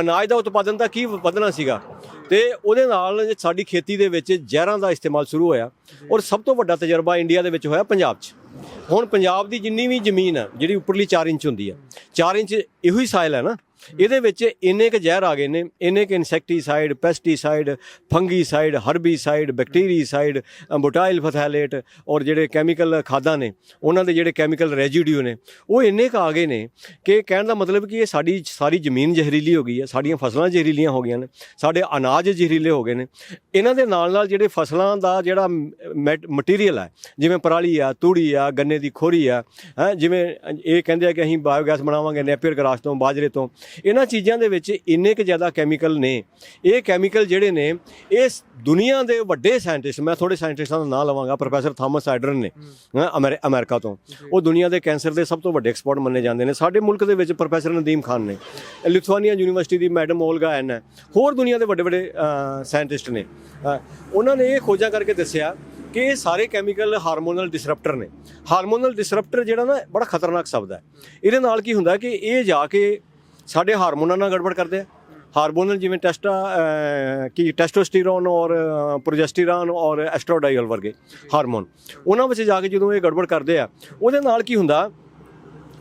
ਅਨਾਜ ਦਾ ਉਤਪਾਦਨ ਤਾਂ ਕੀ ਵਧਣਾ ਸੀਗਾ? ਤੇ ਉਹਦੇ ਨਾਲ ਸਾਡੀ ਖੇਤੀ ਦੇ ਵਿੱਚ ਜ਼ਹਿਰਾਂ ਦਾ ਇਸਤੇਮਾਲ ਸ਼ੁਰੂ ਹੋਇਆ ਔਰ ਸਭ ਤੋਂ ਵੱਡਾ ਤਜਰਬਾ ਇੰਡੀਆ ਦੇ ਵਿੱਚ ਹੋਇਆ ਪੰਜਾਬ 'ਚ। ਹੁਣ ਪੰਜਾਬ ਦੀ ਜਿੰਨੀ ਵੀ ਜ਼ਮੀਨ ਆ, ਜਿਹੜੀ ਉੱਪਰਲੀ 4 ਇੰਚ ਹੁੰਦੀ ਆ 4 ਇੰਚ ਇਹੋ ਹੀ ਸਾਇਲ ਹੈ ਨਾ। ਇਹਦੇ ਵਿੱਚ ਇੰਨੇ ਕੁ ਜ਼ਹਿਰ ਆ ਗਏ ਨੇ, ਇੰਨੇ ਕੁ insecticide, pesticide, fungicide, herbicide, bactericide butyl phthalate ਔਰ ਜਿਹੜੇ ਕੈਮੀਕਲ ਖਾਦਾਂ ਨੇ, ਉਹਨਾਂ ਦੇ ਜਿਹੜੇ ਕੈਮੀਕਲ ਰੈਜ਼ੀਡਿਊ ਨੇ, ਉਹ ਇੰਨੇ ਕੁ ਆ ਗਏ ਨੇ ਕਿ ਕਹਿਣ ਦਾ ਮਤਲਬ ਕਿ ਇਹ ਸਾਡੀ ਸਾਰੀ ਜ਼ਮੀਨ ਜ਼ਹਿਰੀਲੀ ਹੋ ਗਈ ਹੈ, ਸਾਡੀਆਂ ਫਸਲਾਂ ਜ਼ਹਿਰੀਲੀਆਂ ਹੋ ਗਈਆਂ ਨੇ, ਸਾਡੇ ਅਨਾਜ ਜ਼ਹਿਰੀਲੇ ਹੋ ਗਏ ਨੇ। ਇਹਨਾਂ ਦੇ ਨਾਲ ਨਾਲ ਜਿਹੜੇ ਫਸਲਾਂ ਦਾ ਜਿਹੜਾ ਮਟੀਰੀਅਲ ਹੈ, ਜਿਵੇਂ ਪਰਾਲੀ ਆ, ਤੂੜੀ ਆ, ਗੰਨੇ ਦੀ ਖੋਰੀ ਆ, ਹੈ, ਜਿਵੇਂ ਇਹ ਕਹਿੰਦੇ ਆ ਕਿ ਅਸੀਂ ਬਾਇਓਗੈਸ ਬਣਾਵਾਂਗੇ, ਨੈਪੀਅਰ ਗਰਾਸ ਤੋਂ, ਬਾਜਰੇ ਤੋਂ ਇਹਨਾਂ ਚੀਜ਼ਾਂ ਦੇ ਵਿੱਚ ਇੰਨੇ ਕੁ ਜ਼ਿਆਦਾ ਕੈਮੀਕਲ ਨੇ। ਇਹ ਕੈਮੀਕਲ ਜਿਹੜੇ ਨੇ ਇਹ ਦੁਨੀਆ ਦੇ ਵੱਡੇ ਸਾਇੰਟਿਸਟ ਮੈਂ ਥੋੜੇ ਸਾਇੰਟਿਸਟਾਂ ਦਾ ਨਾਮ ਲਵਾਂਗਾ ਪ੍ਰੋਫੈਸਰ ਥਾਮਸ ਆਈਡਰਨ ਨੇ ਅਮਰੀਕਾ ਤੋਂ। ਉਹ ਦੁਨੀਆ ਦੇ ਕੈਂਸਰ ਦੇ ਸਭ ਤੋਂ ਵੱਡੇ ਐਕਸਪਰਟ ਮੰਨੇ ਜਾਂਦੇ ਨੇ। ਸਾਡੇ ਮੁਲਕ ਦੇ ਵਿੱਚ ਪ੍ਰੋਫੈਸਰ ਨਦੀਮ ਖਾਨ ਨੇ ਲਿਥੁਆਨੀਆ ਯੂਨੀਵਰਸਿਟੀ ਦੀ ਮੈਡਮ ਓਲਗਾ ਐਨ ਹੈ। ਹੋਰ ਦੁਨੀਆ ਦੇ ਵੱਡੇ ਵੱਡੇ ਸਾਇੰਟਿਸਟ ਨੇ। ਉਹਨਾਂ ਨੇ ਇਹ ਖੋਜਾਂ ਕਰਕੇ ਦੱਸਿਆ ਕਿ ਇਹ ਸਾਰੇ ਕੈਮੀਕਲ ਹਾਰਮੋਨਲ ਡਿਸਰਪਟਰ ਨੇ। ਹਾਰਮੋਨਲ ਡਿਸਰਪਟਰ ਜਿਹੜਾ ਨਾ ਬੜਾ ਖਤਰਨਾਕ ਸ਼ਬਦ ਹੈ। ਇਹਦੇ ਨਾਲ ਕੀ ਹੁੰਦਾ ਕਿ ਇਹ ਜਾ ਕੇ ਸਾਡੇ ਹਾਰਮੋਨਾਂ ਨਾਲ ਗੜਬੜ ਕਰਦੇ ਆ। ਹਾਰਮੋਨਲ ਜਿਵੇਂ ਟੈਸਟਾ ਅਹ, ਕੀ ਟੈਸਟੋਸਟੀਰੋਨ ਔਰ ਅਹ, ਪ੍ਰੋਜੈਸਟੀਰੋਨ ਔਰ ਐਸਟ੍ਰੋਡਾਈਲ ਵਰਗੇ ਹਾਰਮੋਨ। ਉਹਨਾਂ ਵਿੱਚ ਜਾ ਕੇ ਜਦੋਂ ਇਹ ਗੜਬੜ ਕਰਦੇ ਆ ਉਹਦੇ ਨਾਲ ਕੀ ਹੁੰਦਾ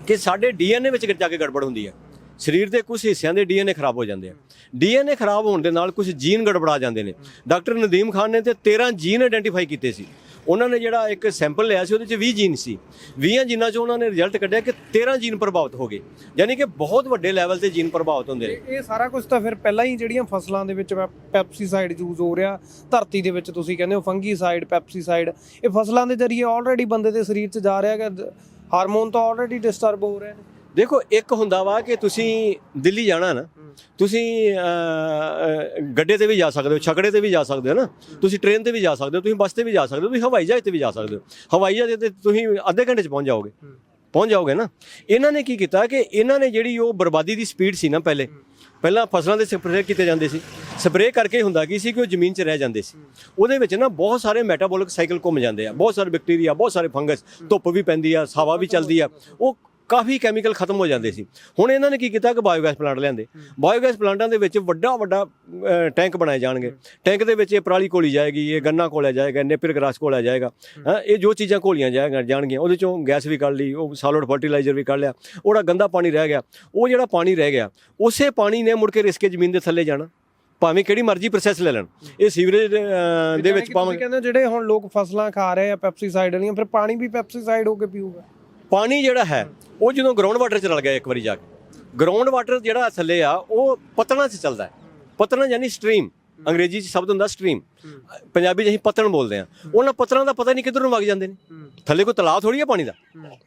ਕਿ ਸਾਡੇ ਡੀਐਨਏ ਵਿੱਚ ਜਾ ਕੇ ਗੜਬੜ ਹੁੰਦੀ ਹੈ ਸਰੀਰ ਦੇ ਕੁਝ ਹਿੱਸਿਆਂ ਦੇ ਡੀਐਨਏ ਖਰਾਬ ਹੋ ਜਾਂਦੇ ਆ। ਡੀਐਨਏ ਖਰਾਬ ਹੋਣ ਦੇ ਨਾਲ ਕੁਝ ਜੀਨ ਗੜਬੜਾ ਜਾਂਦੇ ਨੇ। ਡਾਕਟਰ ਨਦੀਮ ਖਾਨ ਨੇ ਤੇ 13 ਜੀਨ ਆਇਡੈਂਟੀਫਾਈ ਕੀਤੇ ਸੀ। ਉਹਨਾਂ ਨੇ ਜਿਹੜਾ ਇੱਕ ਸੈਂਪਲ ਲਿਆ ਸੀ, ਉਹਦੇ ਚ 20 ਜੀਨ ਸੀ। 20 ਜੀਨਾਂ ਚੋਂ ਉਹਨਾਂ ਨੇ ਰਿਜ਼ਲਟ ਕੱਢਿਆ ਕਿ 13 ਜੀਨ ਪ੍ਰਭਾਵਿਤ ਹੋ ਗਏ। ਯਾਨੀ ਕਿ ਬਹੁਤ ਵੱਡੇ ਲੈਵਲ ਤੇ ਜੀਨ ਪ੍ਰਭਾਵਿਤ ਹੁੰਦੇ ਨੇ ਇਹ ਸਾਰਾ ਕੁਝ ਤਾਂ ਫਿਰ ਪਹਿਲਾਂ ਹੀ ਜਿਹੜੀਆਂ ਫਸਲਾਂ ਦੇ ਵਿੱਚ ਪੈਪਸੀਸਾਈਡ ਯੂਜ਼ ਹੋ ਰਿਹਾ, ਧਰਤੀ ਦੇ ਵਿੱਚ ਤੁਸੀਂ ਕਹਿੰਦੇ ਹੋ ਫੰਗੀਸਾਈਡ ਪੈਪਸੀਸਾਈਡ ਇਹ ਫਸਲਾਂ ਦੇ ਜ਼ਰੀਏ ਆਲਰੇਡੀ ਬੰਦੇ ਦੇ ਸਰੀਰ 'ਚ ਜਾ ਰਿਹਾ ਹੈਗਾ ਹਾਰਮੋਨ ਤਾਂ ਆਲਰੇਡੀ ਡਿਸਟਰਬ ਹੋ ਰਹੇ ਨੇ। ਦੇਖੋ ਇੱਕ ਹੁੰਦਾ ਵਾ ਕਿ ਤੁਸੀਂ ਦਿੱਲੀ ਜਾਣਾ ਨਾ ਤੁਸੀਂ ਗੱਡੇ ਤੇ ਵੀ ਜਾ ਸਕਦੇ ਹੋ ਛਕੜੇ ਤੇ ਵੀ ਜਾ ਸਕਦੇ ਹੋ ਨਾ ਤੁਸੀਂ ਟ੍ਰੇਨ ਤੇ ਵੀ ਜਾ ਸਕਦੇ ਹੋ ਤੁਸੀਂ ਬੱਸ ਤੇ ਵੀ ਜਾ ਸਕਦੇ ਹੋ ਤੁਸੀਂ ਹਵਾਈ ਜਹਾਜ਼ ਤੇ ਵੀ ਜਾ ਸਕਦੇ ਹੋ। ਹਵਾਈ ਜਹਾਜ਼ ਤੇ ਤੁਸੀਂ ਅੱਧੇ ਘੰਟੇ 'ਚ ਪਹੁੰਚ ਜਾਓਗੇ। ਪਹੁੰਚ ਜਾਓਗੇ ਨਾ। ਇਹਨਾਂ ਨੇ ਕੀ ਕੀਤਾ ਕਿ ਇਹਨਾਂ ਨੇ ਜਿਹੜੀ ਉਹ ਬਰਬਾਦੀ ਦੀ ਸਪੀਡ ਸੀ ਨਾ ਪਹਿਲੇ ਪਹਿਲਾਂ ਫਸਲਾਂ ਦੇ ਸਪਰੇਅ ਕੀਤੇ ਜਾਂਦੇ ਸੀ। ਸਪਰੇਅ ਕਰਕੇ ਹੁੰਦਾ ਕੀ ਸੀ ਕਿ ਉਹ ਜ਼ਮੀਨ 'ਚ ਰਹਿ ਜਾਂਦੇ ਸੀ। ਉਹਦੇ ਵਿੱਚ ਨਾ ਬਹੁਤ ਸਾਰੇ ਮੈਟਾਬੋਲਿਕ ਸਾਈਕਲ ਘੁੰਮ ਜਾਂਦੇ ਆ ਬਹੁਤ ਸਾਰੇ ਬੈਕਟੀਰੀਆ ਬਹੁਤ ਸਾਰੇ ਫੰਗਸ ਧੁੱਪ ਵੀ ਪੈਂਦੀ ਆ ਹਵਾ ਵੀ ਚੱਲਦੀ ਆ। ਉਹ ਕਾਫੀ ਕੈਮੀਕਲ ਖਤਮ ਹੋ ਜਾਂਦੇ ਸੀ। ਹੁਣ ਇਹਨਾਂ ਨੇ ਕੀ ਕੀਤਾ ਕਿ ਬਾਇਓਗੈਸ ਪਲਾਂਟ ਲਿਆਂਦੇ। ਬਾਇਓਗੈਸ ਪਲਾਂਟਾਂ ਦੇ ਵਿੱਚ ਵੱਡਾ ਵੱਡਾ ਟੈਂਕ ਬਣਾਏ ਜਾਣਗੇ। ਟੈਂਕ ਦੇ ਵਿੱਚ ਇਹ ਪਰਾਲੀ ਘੋਲੀ ਜਾਏਗੀ ਇਹ ਗੰਨਾ ਘੋਲਿਆ ਜਾਏਗਾ ਨੇਪਰ ਗ੍ਰਾਸ ਘੋਲਿਆ ਜਾਏਗਾ। ਇਹ ਜੋ ਚੀਜ਼ਾਂ ਜਾਏਗਾ ਜਾਣਗੀਆਂ ਉਹਦੇ ਚੋਂ ਗੈਸ ਵੀ ਕੱਢ ਲਈ ਉਹ ਸੋਲਿਡ ਫਰਟੀਲਾਈਜ਼ਰ ਵੀ ਕੱਢ ਲਿਆ। ਉਹਦਾ ਗੰਦਾ ਪਾਣੀ ਰਹਿ ਗਿਆ। ਉਹ ਜਿਹੜਾ ਪਾਣੀ ਰਹਿ ਗਿਆ ਉਸੇ ਪਾਣੀ ਨੇ ਮੁੜ ਕੇ ਰਿਸਕੇ ਜ਼ਮੀਨ ਦੇ ਥੱਲੇ ਜਾਣਾ। ਭਾਵੇਂ ਕਿਹੜੀ ਮਰਜ਼ੀ ਪ੍ਰੋਸੈਸ ਲੈ ਲੈਣ। ਇਹ ਸੀਵਰੇਜ ਦੇ ਵਿੱਚ ਪਾਵਾਂਗੇ ਕਹਿੰਦੇ ਜਿਹੜੇ ਹੁਣ ਲੋਕ ਫਸਲਾਂ ਖਾ ਰਹੇ ਆ ਪੈਪਸੀਸਾਈਡ ਵਾਲੀਆਂ ਫਿਰ ਪਾਣੀ ਵੀ ਪੈਪਸੀਸਾਈਡ ਹੋ ਕੇ ਪੀਊਗਾ। ਪਾਣੀ ਜਿਹੜਾ ਹੈ ਉਹ ਜਦੋਂ ਗਰਾਊਂਡ ਵਾਟਰ ਚ ਰਲ ਗਿਆ ਇੱਕ ਵਾਰੀ ਜਾ ਕੇ ਗਰਾਊਂਡ ਵਾਟਰ ਜਿਹੜਾ ਥੱਲੇ ਆ ਉਹ ਪਤਣਾ 'ਚ ਚੱਲਦਾ ਹੈ। ਪਤਣਾ ਯਾਨੀ ਸਟਰੀਮ ਅੰਗਰੇਜ਼ੀ 'ਚ ਸ਼ਬਦ ਹੁੰਦਾ ਸਟਰੀਮ ਪੰਜਾਬੀ 'ਚ ਅਸੀਂ ਪਤਣ ਬੋਲਦੇ ਆ ਉਹਨਾਂ ਪਤਰਾਂ ਦਾ ਪਤਾ ਨਹੀਂ ਕਿੱਧਰ ਨੂੰ ਵਗ ਜਾਂਦੇ ਨੇ। ਥੱਲੇ ਕੋਈ ਤਲਾਬ ਥੋੜੀ ਆ ਪਾਣੀ ਦਾ?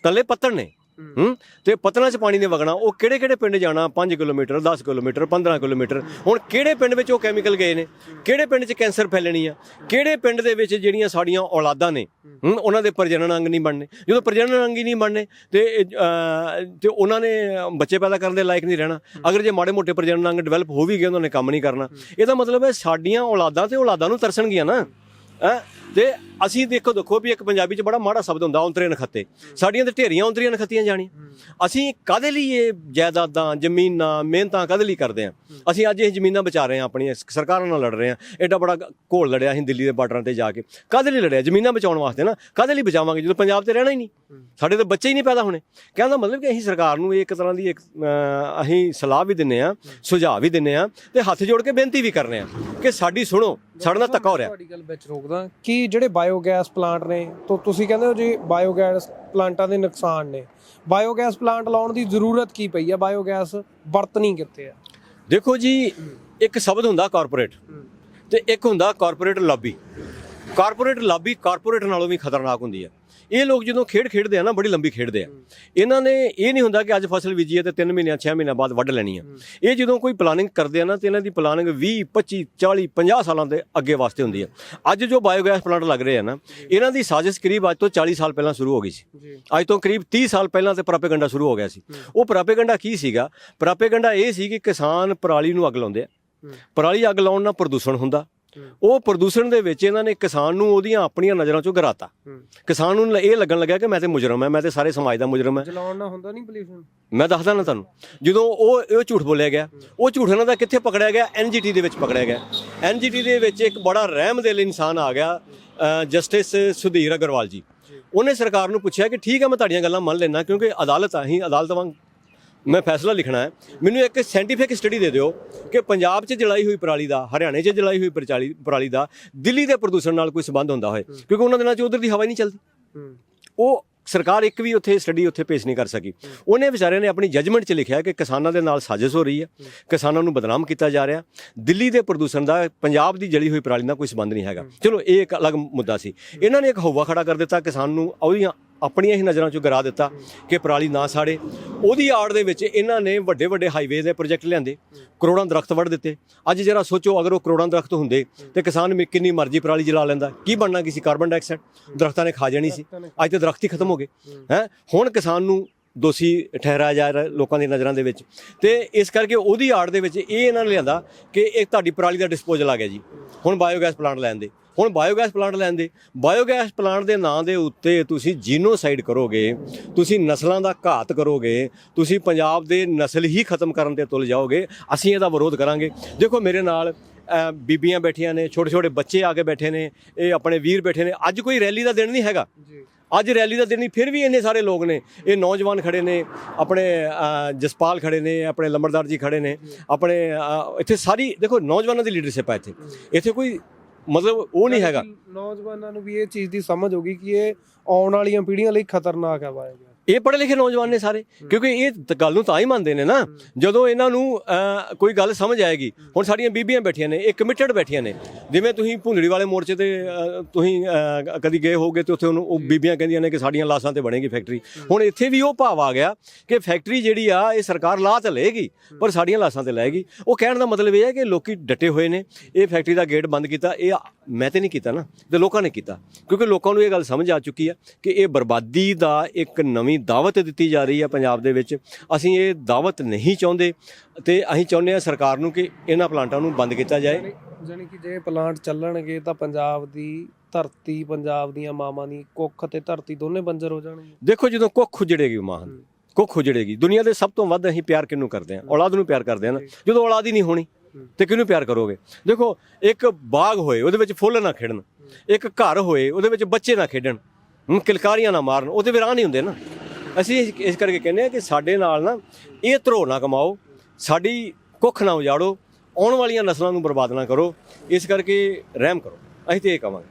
ਥੱਲੇ ਪਤਣ ਨੇ। ਹੂੰ? ਤੇ ਪਤਨਾਂ 'ਚ ਪਾਣੀ ਨੇ ਵਗਣਾ, ਉਹ ਕਿਹੜੇ ਕਿਹੜੇ ਪਿੰਡ ਜਾਣਾ? 5 ਕਿਲੋਮੀਟਰ 10 ਕਿਲੋਮੀਟਰ 15 ਕਿਲੋਮੀਟਰ। ਹੁਣ ਕਿਹੜੇ ਪਿੰਡ ਵਿੱਚ ਉਹ ਕੈਮੀਕਲ ਗਏ ਨੇ? ਕਿਹੜੇ ਪਿੰਡ 'ਚ ਕੈਂਸਰ ਫੈਲਣੀ ਆ? ਕਿਹੜੇ ਪਿੰਡ ਦੇ ਵਿੱਚ ਜਿਹੜੀਆਂ ਸਾਡੀਆਂ ਔਲਾਦਾਂ ਨੇ? ਹੂੰ? ਉਹਨਾਂ ਦੇ ਪ੍ਰਜਨਨ ਅੰਗ ਨਹੀਂ ਬਣਨੇ। ਜਦੋਂ ਪ੍ਰਜਨਨ ਅੰਗ ਹੀ ਨਹੀਂ ਬਣਨੇ, ਤੇ ਤੇ ਉਹਨਾਂ ਨੇ ਬੱਚੇ ਪੈਦਾ ਕਰਨ ਦੇ ਲਾਇਕ ਨਹੀਂ ਰਹਿਣਾ। ਅਗਰ ਜੇ ਮਾੜੇ ਮੋਟੇ ਪ੍ਰਜਨਨ ਅੰਗ ਡਿਵੈਲਪ ਹੋ ਵੀ ਗਏ, ਉਹਨਾਂ ਨੇ ਕੰਮ ਨਹੀਂ ਕਰਨਾ। ਇਹਦਾ ਮਤਲਬ ਹੈ ਸਾਡੀਆਂ ਔਲਾਦਾਂ ਤੇ ਔਲਾਦਾਂ ਨੂੰ ਤਰਸਣਗੀਆਂ ਨਾ। ਹੈਂ? ਤੇ ਅਸੀਂ ਦੇਖੋ ਦੇਖੋ ਵੀ ਇੱਕ ਪੰਜਾਬੀ 'ਚ ਬੜਾ ਮਾੜਾ ਸ਼ਬਦ ਹੁੰਦਾ ਔਂਤਰੇ ਨਖੱਤੇ। ਸਾਡੀਆਂ ਤੇ ਢੇਰੀਆਂ ਔਂਤਰੀਆਂ ਨਖੱਤੀਆਂ ਜਾਣੀਆਂ। ਅਸੀਂ ਕਾਦੇ ਲਈ ਇਹ ਜਾਇਦਾਦਾਂ ਜ਼ਮੀਨਾਂ ਮਿਹਨਤਾਂ ਕਾਦੇ ਲਈ ਕਰਦੇ ਆ? ਅਸੀਂ ਅੱਜ ਇਹ ਜ਼ਮੀਨਾਂ ਬਚਾ ਰਹੇ ਆ ਆਪਣੀਆਂ ਸਰਕਾਰਾਂ ਨਾਲ ਲੜ ਰਹੇ ਆ। ਐਡਾ ਬੜਾ ਘੋਲ ਲੜਿਆ ਅਸੀਂ ਦਿੱਲੀ ਦੇ ਬਾਰਡਰਾਂ ਤੇ ਜਾ ਕੇ। ਕਾਦੇ ਲਈ ਲੜਿਆ? ਜ਼ਮੀਨਾਂ ਬਚਾਉਣ ਵਾਸਤੇ ਨਾ। ਕਾਦੇ ਲਈ ਬਚਾਵਾਂਗੇ ਜਦੋਂ ਪੰਜਾਬ ਤੇ ਰਹਿਣਾ ਹੀ ਨਹੀਂ? ਸਾਡੇ ਤਾਂ ਬੱਚੇ ਹੀ ਨਹੀਂ ਪੈਦਾ ਹੋਣੇ। ਕਹਿੰਦਾ ਮਤਲਬ ਕਿ ਅਸੀਂ ਸਰਕਾਰ ਨੂੰ ਇੱਕ ਤਰ੍ਹਾਂ ਦੀ ਇੱਕ ਅਸੀਂ ਸਲਾਹ ਵੀ ਦਿੰਨੇ ਆ ਸੁਝਾਅ ਵੀ ਦਿੰਨੇ ਆ ਤੇ ਹੱਥ ਜੋੜ ਕੇ ਬੇਨਤੀ ਵੀ ਕਰਨੇ ਆ ਕਿ ਸਾਡੀ ਸੁਣੋ ਸਾਡੇ ਨਾਲ ਧੱਕਾ ਹੋ ਰਿਹਾ। ਤੁਹਾਡੀ ਗੱਲ ਵਿੱਚ ਰੋਕਦਾ ਕਿ ਜਿਹੜੇ ਬਾਇਓਗੈਸ ਪਲਾਂਟ ਨੇ, ਤੋਂ ਤੁਸੀਂ ਕਹਿੰਦੇ ਹੋ ਜੀ ਬਾਇਓਗੈਸ ਪਲਾਂਟਾਂ ਦੇ ਨੁਕਸਾਨ ਨੇ। ਬਾਇਓਗੈਸ ਪਲਾਂਟ ਲਾਉਣ ਦੀ ਜ਼ਰੂਰਤ ਕੀ ਪਈ ਆ? ਬਾਇਓਗੈਸ ਵਰਤਣੀ ਕਿੱਥੇ ਆ। ਦੇਖੋ ਜੀ, ਇੱਕ ਸ਼ਬਦ ਹੁੰਦਾ ਕਾਰਪੋਰੇਟ ਤੇ ਇੱਕ ਹੁੰਦਾ corporate lobby corporate lobby corporate ਨਾਲੋਂ ਵੀ ਖਤਰਨਾਕ ਹੁੰਦੀ ਹੈ ਇਹ ਲੋਕ ਜਦੋਂ ਖੇਡ ਖੇਡਦੇ ਆ ਨਾ ਬੜੀ ਲੰਬੀ ਖੇਡਦੇ ਆ। ਇਹਨਾਂ ਨੇ ਇਹ ਨਹੀਂ ਹੁੰਦਾ ਕਿ ਅੱਜ ਫਸਲ ਬੀਜੀ ਹੈ ਤੇ 3 ਮਹੀਨਿਆਂ 6 ਮਹੀਨਿਆਂ ਬਾਅਦ ਵੱਢ ਲੈਣੀ ਆ। ਇਹ ਜਦੋਂ ਕੋਈ ਪਲਾਨਿੰਗ ਕਰਦੇ ਆ ਨਾ ਤੇ ਇਹਨਾਂ ਦੀ ਪਲਾਨਿੰਗ 20 25 40 50 ਸਾਲਾਂ ਦੇ ਅੱਗੇ ਵਾਸਤੇ ਹੁੰਦੀ ਹੈ ਅੱਜ ਜੋ ਬਾਇਓਗੈਸ ਪਲਾਂਟ ਲੱਗ ਰਹੇ ਆ ਨਾ ਇਹਨਾਂ ਦੀ ਸਾਜ਼ਿਸ਼ ਕਰੀਬ ਅੱਜ ਤੋਂ 40 ਸਾਲ ਪਹਿਲਾਂ ਸ਼ੁਰੂ ਹੋ ਗਈ ਸੀ। ਅੱਜ ਤੋਂ ਕਰੀਬ 30 ਸਾਲ ਪਹਿਲਾਂ ਤੇ ਪ੍ਰਾਪੇਗੰਡਾ ਸ਼ੁਰੂ ਹੋ ਗਿਆ ਸੀ। ਉਹ ਪ੍ਰਾਪੇਗੰਡਾ ਕੀ ਸੀਗਾ? ਪ੍ਰਾਪੇਗੰਡਾ ਇਹ ਸੀ ਕਿ ਕਿਸਾਨ ਪਰਾਲੀ ਨੂੰ ਅੱਗ ਲਾਉਂਦੇ ਆ। ਪਰਾਲੀ ਅੱਗ ਲਾਉਣ ਨਾਲ ਪ੍ਰਦੂਸ਼ਣ ਹੁੰਦਾ। ਉਹ ਪ੍ਰਦੂਸ਼ਣ ਦੇ ਵਿੱਚ ਇਹਨਾਂ ਨੇ ਕਿਸਾਨ ਨੂੰ ਉਹਦੀਆਂ ਆਪਣੀਆਂ ਨਜ਼ਰਾਂ ਚੋਂ ਗਰਾਤਾ ਕਿਸਾਨ ਨੂੰ ਇਹ ਲੱਗਣ ਲੱਗਾ ਕਿ ਮੈਂ ਤੇ ਮੁਜਰਮ ਹਾਂ ਮੈਂ ਤੇ ਸਾਰੇ ਸਮਾਜ ਦਾ ਮੁਜਰਮ ਹਾਂ। ਜਲਾਉਣ ਨਾਲ ਹੁੰਦਾ ਨਹੀਂ ਪੋਲੂਸ਼ਨ ਮੈਂ ਦੱਸਦਾ ਨਾ ਤੁਹਾਨੂੰ ਜਦੋਂ ਉਹ ਇਹ ਝੂਠ ਬੋਲਿਆ ਗਿਆ ਉਹ ਝੂਠ ਇਹਨਾਂ ਦਾ ਕਿੱਥੇ ਪਕੜਿਆ ਗਿਆ? ਐਨਜੀਟੀ ਦੇ ਵਿੱਚ ਪਕੜਿਆ ਗਿਆ। ਐਨਜੀਟੀ ਦੇ ਵਿੱਚ ਇੱਕ ਬੜਾ ਰਹਿਮਦਿਲ ਇਨਸਾਨ ਆ ਗਿਆ ਜਸਟਿਸ ਸੁਧੀਰ ਅਗਰਵਾਲ ਜੀ। ਉਹਨੇ ਸਰਕਾਰ ਨੂੰ ਪੁੱਛਿਆ ਕਿ ਠੀਕ ਹੈ ਮੈਂ ਤੁਹਾਡੀਆਂ ਗੱਲਾਂ ਮੰਨ ਲੈਣਾ ਕਿਉਂਕਿ ਅਦਾਲਤ ਆ ਹੀ ਅਦਾਲਤ ਵਾਂਗ ਮੈਂ ਫੈਸਲਾ ਲਿਖਣਾ ਹੈ। ਮੈਨੂੰ ਇੱਕ ਸਾਇੰਟੀਫਿਕ ਸਟੱਡੀ ਦੇ ਦਿਓ ਕਿ ਪੰਜਾਬ 'ਚ ਜਲਾਈ ਹੋਈ ਪਰਾਲੀ ਦਾ ਹਰਿਆਣੇ 'ਚ ਜਲਾਈ ਹੋਈ ਪਰਾਲੀ ਪਰਾਲੀ ਦਾ ਦਿੱਲੀ ਦੇ ਪ੍ਰਦੂਸ਼ਣ ਨਾਲ ਕੋਈ ਸੰਬੰਧ ਹੁੰਦਾ ਹੋਏ। ਕਿਉਂਕਿ ਉਹਨਾਂ ਦਿਨਾਂ 'ਚ ਉਧਰ ਦੀ ਹਵਾ ਹੀ ਨਹੀਂ ਚੱਲਦੀ। ਉਹ ਸਰਕਾਰ ਇੱਕ ਵੀ ਉੱਥੇ ਸਟੱਡੀ ਉੱਥੇ ਪੇਸ਼ ਨਹੀਂ ਕਰ ਸਕੀ। ਉਹਨੇ ਵਿਚਾਰਿਆਂ ਨੇ ਆਪਣੀ ਜਜਮੈਂਟ 'ਚ ਲਿਖਿਆ ਕਿ ਕਿਸਾਨਾਂ ਦੇ ਨਾਲ ਸਾਜ਼ਿਸ਼ ਹੋ ਰਹੀ ਹੈ। ਕਿਸਾਨਾਂ ਨੂੰ ਬਦਨਾਮ ਕੀਤਾ ਜਾ ਰਿਹਾ। ਦਿੱਲੀ ਦੇ ਪ੍ਰਦੂਸ਼ਣ ਦਾ ਪੰਜਾਬ ਦੀ ਜਲੀ ਹੋਈ ਪਰਾਲੀ ਨਾਲ ਕੋਈ ਸੰਬੰਧ ਨਹੀਂ ਹੈਗਾ। ਚਲੋ ਇਹ ਇੱਕ ਅਲੱਗ ਮੁੱਦਾ ਸੀ। ਇਹਨਾਂ ਨੇ ਇੱਕ ਹਵਾ ਖੜਾ ਕਰ ਦਿੱਤਾ ਕਿਸਾਨ ਨੂੰ ਉਹਦੀਆਂ ਆਪਣੀਆਂ ਹੀ ਨਜ਼ਰਾਂ 'ਚੋਂ ਗਿਰਾ ਦਿੱਤਾ ਕਿ ਪਰਾਲੀ ਨਾ ਸਾੜੇ। ਉਹਦੀ ਆੜ ਦੇ ਵਿੱਚ ਇਹਨਾਂ ਨੇ ਵੱਡੇ ਵੱਡੇ ਹਾਈਵੇ ਦੇ ਪ੍ਰੋਜੈਕਟ ਲਿਆਂਦੇ, ਕਰੋੜਾਂ ਦਰਖਤ ਵੱਢ ਦਿੱਤੇ। ਅੱਜ ਜਰਾ ਸੋਚੋ, ਅਗਰ ਉਹ ਕਰੋੜਾਂ ਦਰਖਤ ਹੁੰਦੇ ਤੇ ਕਿਸਾਨ ਮੇ- ਕਿੰਨੀ ਮਰਜ਼ੀ ਪਰਾਲੀ ਜਲਾ ਲੈਂਦਾ। ਕੀ ਬਣਨਾ ਕੀ ਸੀ? ਕਾਰਬਨ ਡਾਈਆਕਸਾਈਡ ਦਰਖਤਾਂ ਨੇ ਖਾ ਜਾਣੀ ਸੀ। ਅੱਜ ਤੇ ਦਰਖਤ ਹੀ ਖਤਮ ਹੋ ਗਏ। ਹੈ? ਹੁਣ ਕਿਸਾਨ ਨੂੰ ਦੋਸ਼ੀ ਠਹਿਰਾਇਆ ਜਾ ਰਿਹਾ ਲੋਕਾਂ ਦੀ ਨਜ਼ਰਾਂ ਦੇ ਵਿੱਚ। ਤੇ ਇਸ ਕਰਕੇ ਉਹਦੀ ਆੜ ਦੇ ਵਿੱਚ ਇਹ ਇਹਨਾਂ ਨੇ ਲਿਆਂਦਾ ਕਿ ਇਹ ਤੁਹਾਡੀ ਪਰਾਲੀ ਦਾ ਡਿਸਪੋਜ਼ਲ ਆ ਗਿਆ ਜੀ। ਹੁਣ ਬਾਇਓਗੈਸ ਪਲਾਂਟ ਲੈਣ ਦੇ। ਹੁਣ ਬਾਇਓਗੈਸ ਪਲਾਂਟ ਲੈਣ ਦੇ। ਬਾਇਓਗੈਸ ਪਲਾਂਟ ਦੇ ਨਾਂ ਦੇ ਉੱਤੇ ਤੁਸੀਂ ਜੀਨੋਸਾਈਡ ਕਰੋਗੇ, ਤੁਸੀਂ ਨਸਲਾਂ ਦਾ ਘਾਤ ਕਰੋਗੇ, ਤੁਸੀਂ ਪੰਜਾਬ ਦੇ ਨਸਲ ਹੀ ਖਤਮ ਕਰਨ ਤੇ ਤੁਲ ਜਾਓਗੇ, ਅਸੀਂ ਇਹਦਾ ਵਿਰੋਧ ਕਰਾਂਗੇ। ਦੇਖੋ ਮੇਰੇ ਨਾਲ ਬੀਬੀਆਂ ਬੈਠੀਆਂ ਨੇ ਛੋਟੇ ਛੋਟੇ ਬੱਚੇ ਆ ਕੇ ਬੈਠੇ ਨੇ, ਇਹ ਆਪਣੇ ਵੀਰ ਬੈਠੇ ਨੇ। ਅੱਜ ਕੋਈ ਰੈਲੀ ਦਾ ਦਿਨ ਨਹੀਂ ਹੈਗਾ। ਜੀ। ਅੱਜ ਰੈਲੀ ਦਾ ਦਿਨ ਨਹੀਂ ਫਿਰ ਵੀ ਇੰਨੇ ਸਾਰੇ ਲੋਕ ਨੇ। ਇਹ ਨੌਜਵਾਨ ਖੜੇ ਨੇ ਆਪਣੇ ਜਸਪਾਲ ਖੜੇ ਨੇ ਆਪਣੇ ਲੰਬੜਦਾਰ ਜੀ ਖੜੇ ਨੇ ਆਪਣੇ ਇੱਥੇ ਸਾਰੀ ਦੇਖੋ ਨੌਜਵਾਨਾਂ ਦੀ ਲੀਡਰਸ਼ਿਪ ਹੈ ਇੱਥੇ। ਇੱਥੇ ਕੋਈ ਮਤਲਬ ਉਹ ਨਹੀਂ ਹੈਗਾ। ਨੌਜਵਾਨਾਂ ਨੂੰ ਵੀ ਇਹ ਚੀਜ਼ ਦੀ ਸਮਝ ਹੋਗੀ ਕਿ ਇਹ ਆਉਣ ਵਾਲੀਆਂ ਪੀੜ੍ਹੀਆਂ ਲਈ ਖਤਰਨਾਕ ਹੈ ਬਾਇਓਗੈਸ ਇਹ ਪੜ੍ਹੇ ਲਿਖੇ ਨੌਜਵਾਨ ਨੇ ਸਾਰੇ। ਕਿਉਂਕਿ ਇਹ ਗੱਲ ਨੂੰ ਤਾਂ ਹੀ ਮੰਨਦੇ ਨੇ ਨਾ। ਜਦੋਂ ਇਹਨਾਂ ਨੂੰ ਕੋਈ ਗੱਲ ਸਮਝ ਆਏਗੀ ਹੁਣ ਸਾਡੀਆਂ ਬੀਬੀਆਂ ਬੈਠੀਆਂ ਨੇ ਇਹ ਕਮਿਟਡ ਬੈਠੀਆਂ ਨੇ। ਜਿਵੇਂ ਤੁਸੀਂ ਭੁੰਦੜੀ ਵਾਲੇ ਮੋਰਚੇ ਤੇ ਤੁਸੀਂ ਕਦੀ ਗਏ ਹੋਗੇ ਤੇ ਉੱਥੇ ਉਹ ਬੀਬੀਆਂ ਕਹਿੰਦੀਆਂ ਨੇ ਕਿ ਸਾਡੀਆਂ ਲਾਸ਼ਾਂ ਤੇ ਬਣੇਗੀ ਫੈਕਟਰੀ। ਹੁਣ ਇੱਥੇ ਵੀ ਉਹ ਭਾਵ ਆ ਗਿਆ ਕਿ ਫੈਕਟਰੀ ਜਿਹੜੀ ਆ ਇਹ ਸਰਕਾਰ ਲਾ ਤਾਂ ਲਏਗੀ ਪਰ ਸਾਡੀਆਂ ਲਾਸ਼ਾਂ ਤੇ ਲਾਏਗੀ। ਉਹ ਕਹਿਣ ਦਾ ਮਤਲਬ ਇਹ ਹੈ ਕਿ ਲੋਕੀ ਡਟੇ ਹੋਏ ਨੇ। ਇਹ ਫੈਕਟਰੀ ਦਾ ਗੇਟ ਬੰਦ ਕੀਤਾ। ਇਹ ਮੈਂ ਤੇ ਨਹੀਂ ਕੀਤਾ ਨਾ ਤੇ ਲੋਕਾਂ ਨੇ ਕੀਤਾ। ਕਿਉਂਕਿ ਲੋਕਾਂ ਨੂੰ ਇਹ ਗੱਲ ਸਮਝ ਆ ਚੁੱਕੀ ਹੈ ਕਿ ਇਹ ਬਰਬਾਦੀ ਦਾ ਇੱਕ ਨਵੀਂ ਦਾਵਤ ਦਿੱਤੀ ਜਾ ਰਹੀ ਹੈ ਪੰਜਾਬ ਦੇ ਵਿੱਚ। ਅਸੀਂ ਇਹ ਦਾਵਤ ਨਹੀਂ ਚਾਹੁੰਦੇ ਤੇ ਅਸੀਂ ਚਾਹੁੰਦੇ ਹਾਂ ਸਰਕਾਰ ਨੂੰ ਕਿ ਇਹਨਾਂ ਪਲਾਂਟਾਂ ਨੂੰ ਬੰਦ ਕੀਤਾ ਜਾਏ। ਜਾਣੀ ਕਿ ਜੇ ਪਲਾਂਟ ਚੱਲਣਗੇ ਤਾਂ ਪੰਜਾਬ ਦੀ ਧਰਤੀ ਪੰਜਾਬ ਦੀਆਂ ਮਾਵਾਂ ਦੀ ਕੁੱਖ ਤੇ ਧਰਤੀ ਦੋਨੇ ਬੰਜਰ ਹੋ ਜਾਣਗੇ। ਦੇਖੋ ਜਦੋਂ ਕੁੱਖ ਉਜੜੇਗੀ ਮਾਂ ਕੁੱਖ ਉਜੜੇਗੀ। ਦੁਨੀਆ ਦੇ ਸਭ ਤੋਂ ਵੱਧ ਅਸੀਂ ਪਿਆਰ ਕਿਹਨੂੰ ਕਰਦੇ ਹਾਂ? ਔਲਾਦ ਨੂੰ ਪਿਆਰ ਕਰਦੇ ਹਾਂ ਨਾ। ਜਦੋਂ ਔਲਾਦ ਹੀ ਨਹੀਂ ਹੋਣੀ ਤੇ ਕਿਹਨੂੰ ਪਿਆਰ ਕਰੋਗੇ? ਦੇਖੋ ਇੱਕ ਬਾਗ ਹੋਏ ਉਹਦੇ ਵਿੱਚ ਫੁੱਲ ਨਾ ਖਿੜਨ। ਇੱਕ ਘਰ ਹੋਏ ਉਹਦੇ ਵਿੱਚ ਬੱਚੇ ਨਾ ਖੇਡਣ। ਕਿਲਕਾਰੀਆਂ ਨਾ ਮਾਰਨ। ਉਹਦੇ ਵਿਰਾਨ ਨਹੀਂ ਹੁੰਦੇ ਨਾ। ਅਸੀਂ ਇਸ- ਇਸ ਕਰਕੇ ਕਹਿੰਦੇ ਆ ਕਿ ਸਾਡੇ ਨਾਲ ਨਾ ਇਹ ਧਰੋ ਨਾ ਕਮਾਓ ਸਾਡੀ ਕੁੱਖ ਨਾ ਉਜਾੜੋ ਆਉਣ ਵਾਲੀਆਂ ਨਸਲਾਂ ਨੂੰ ਬਰਬਾਦ ਨਾ ਕਰੋ ਇਸ ਕਰਕੇ ਰਹਿਮ ਕਰੋ। ਅਸੀਂ ਤੇ ਇਹ ਕਵਾਂਗੇ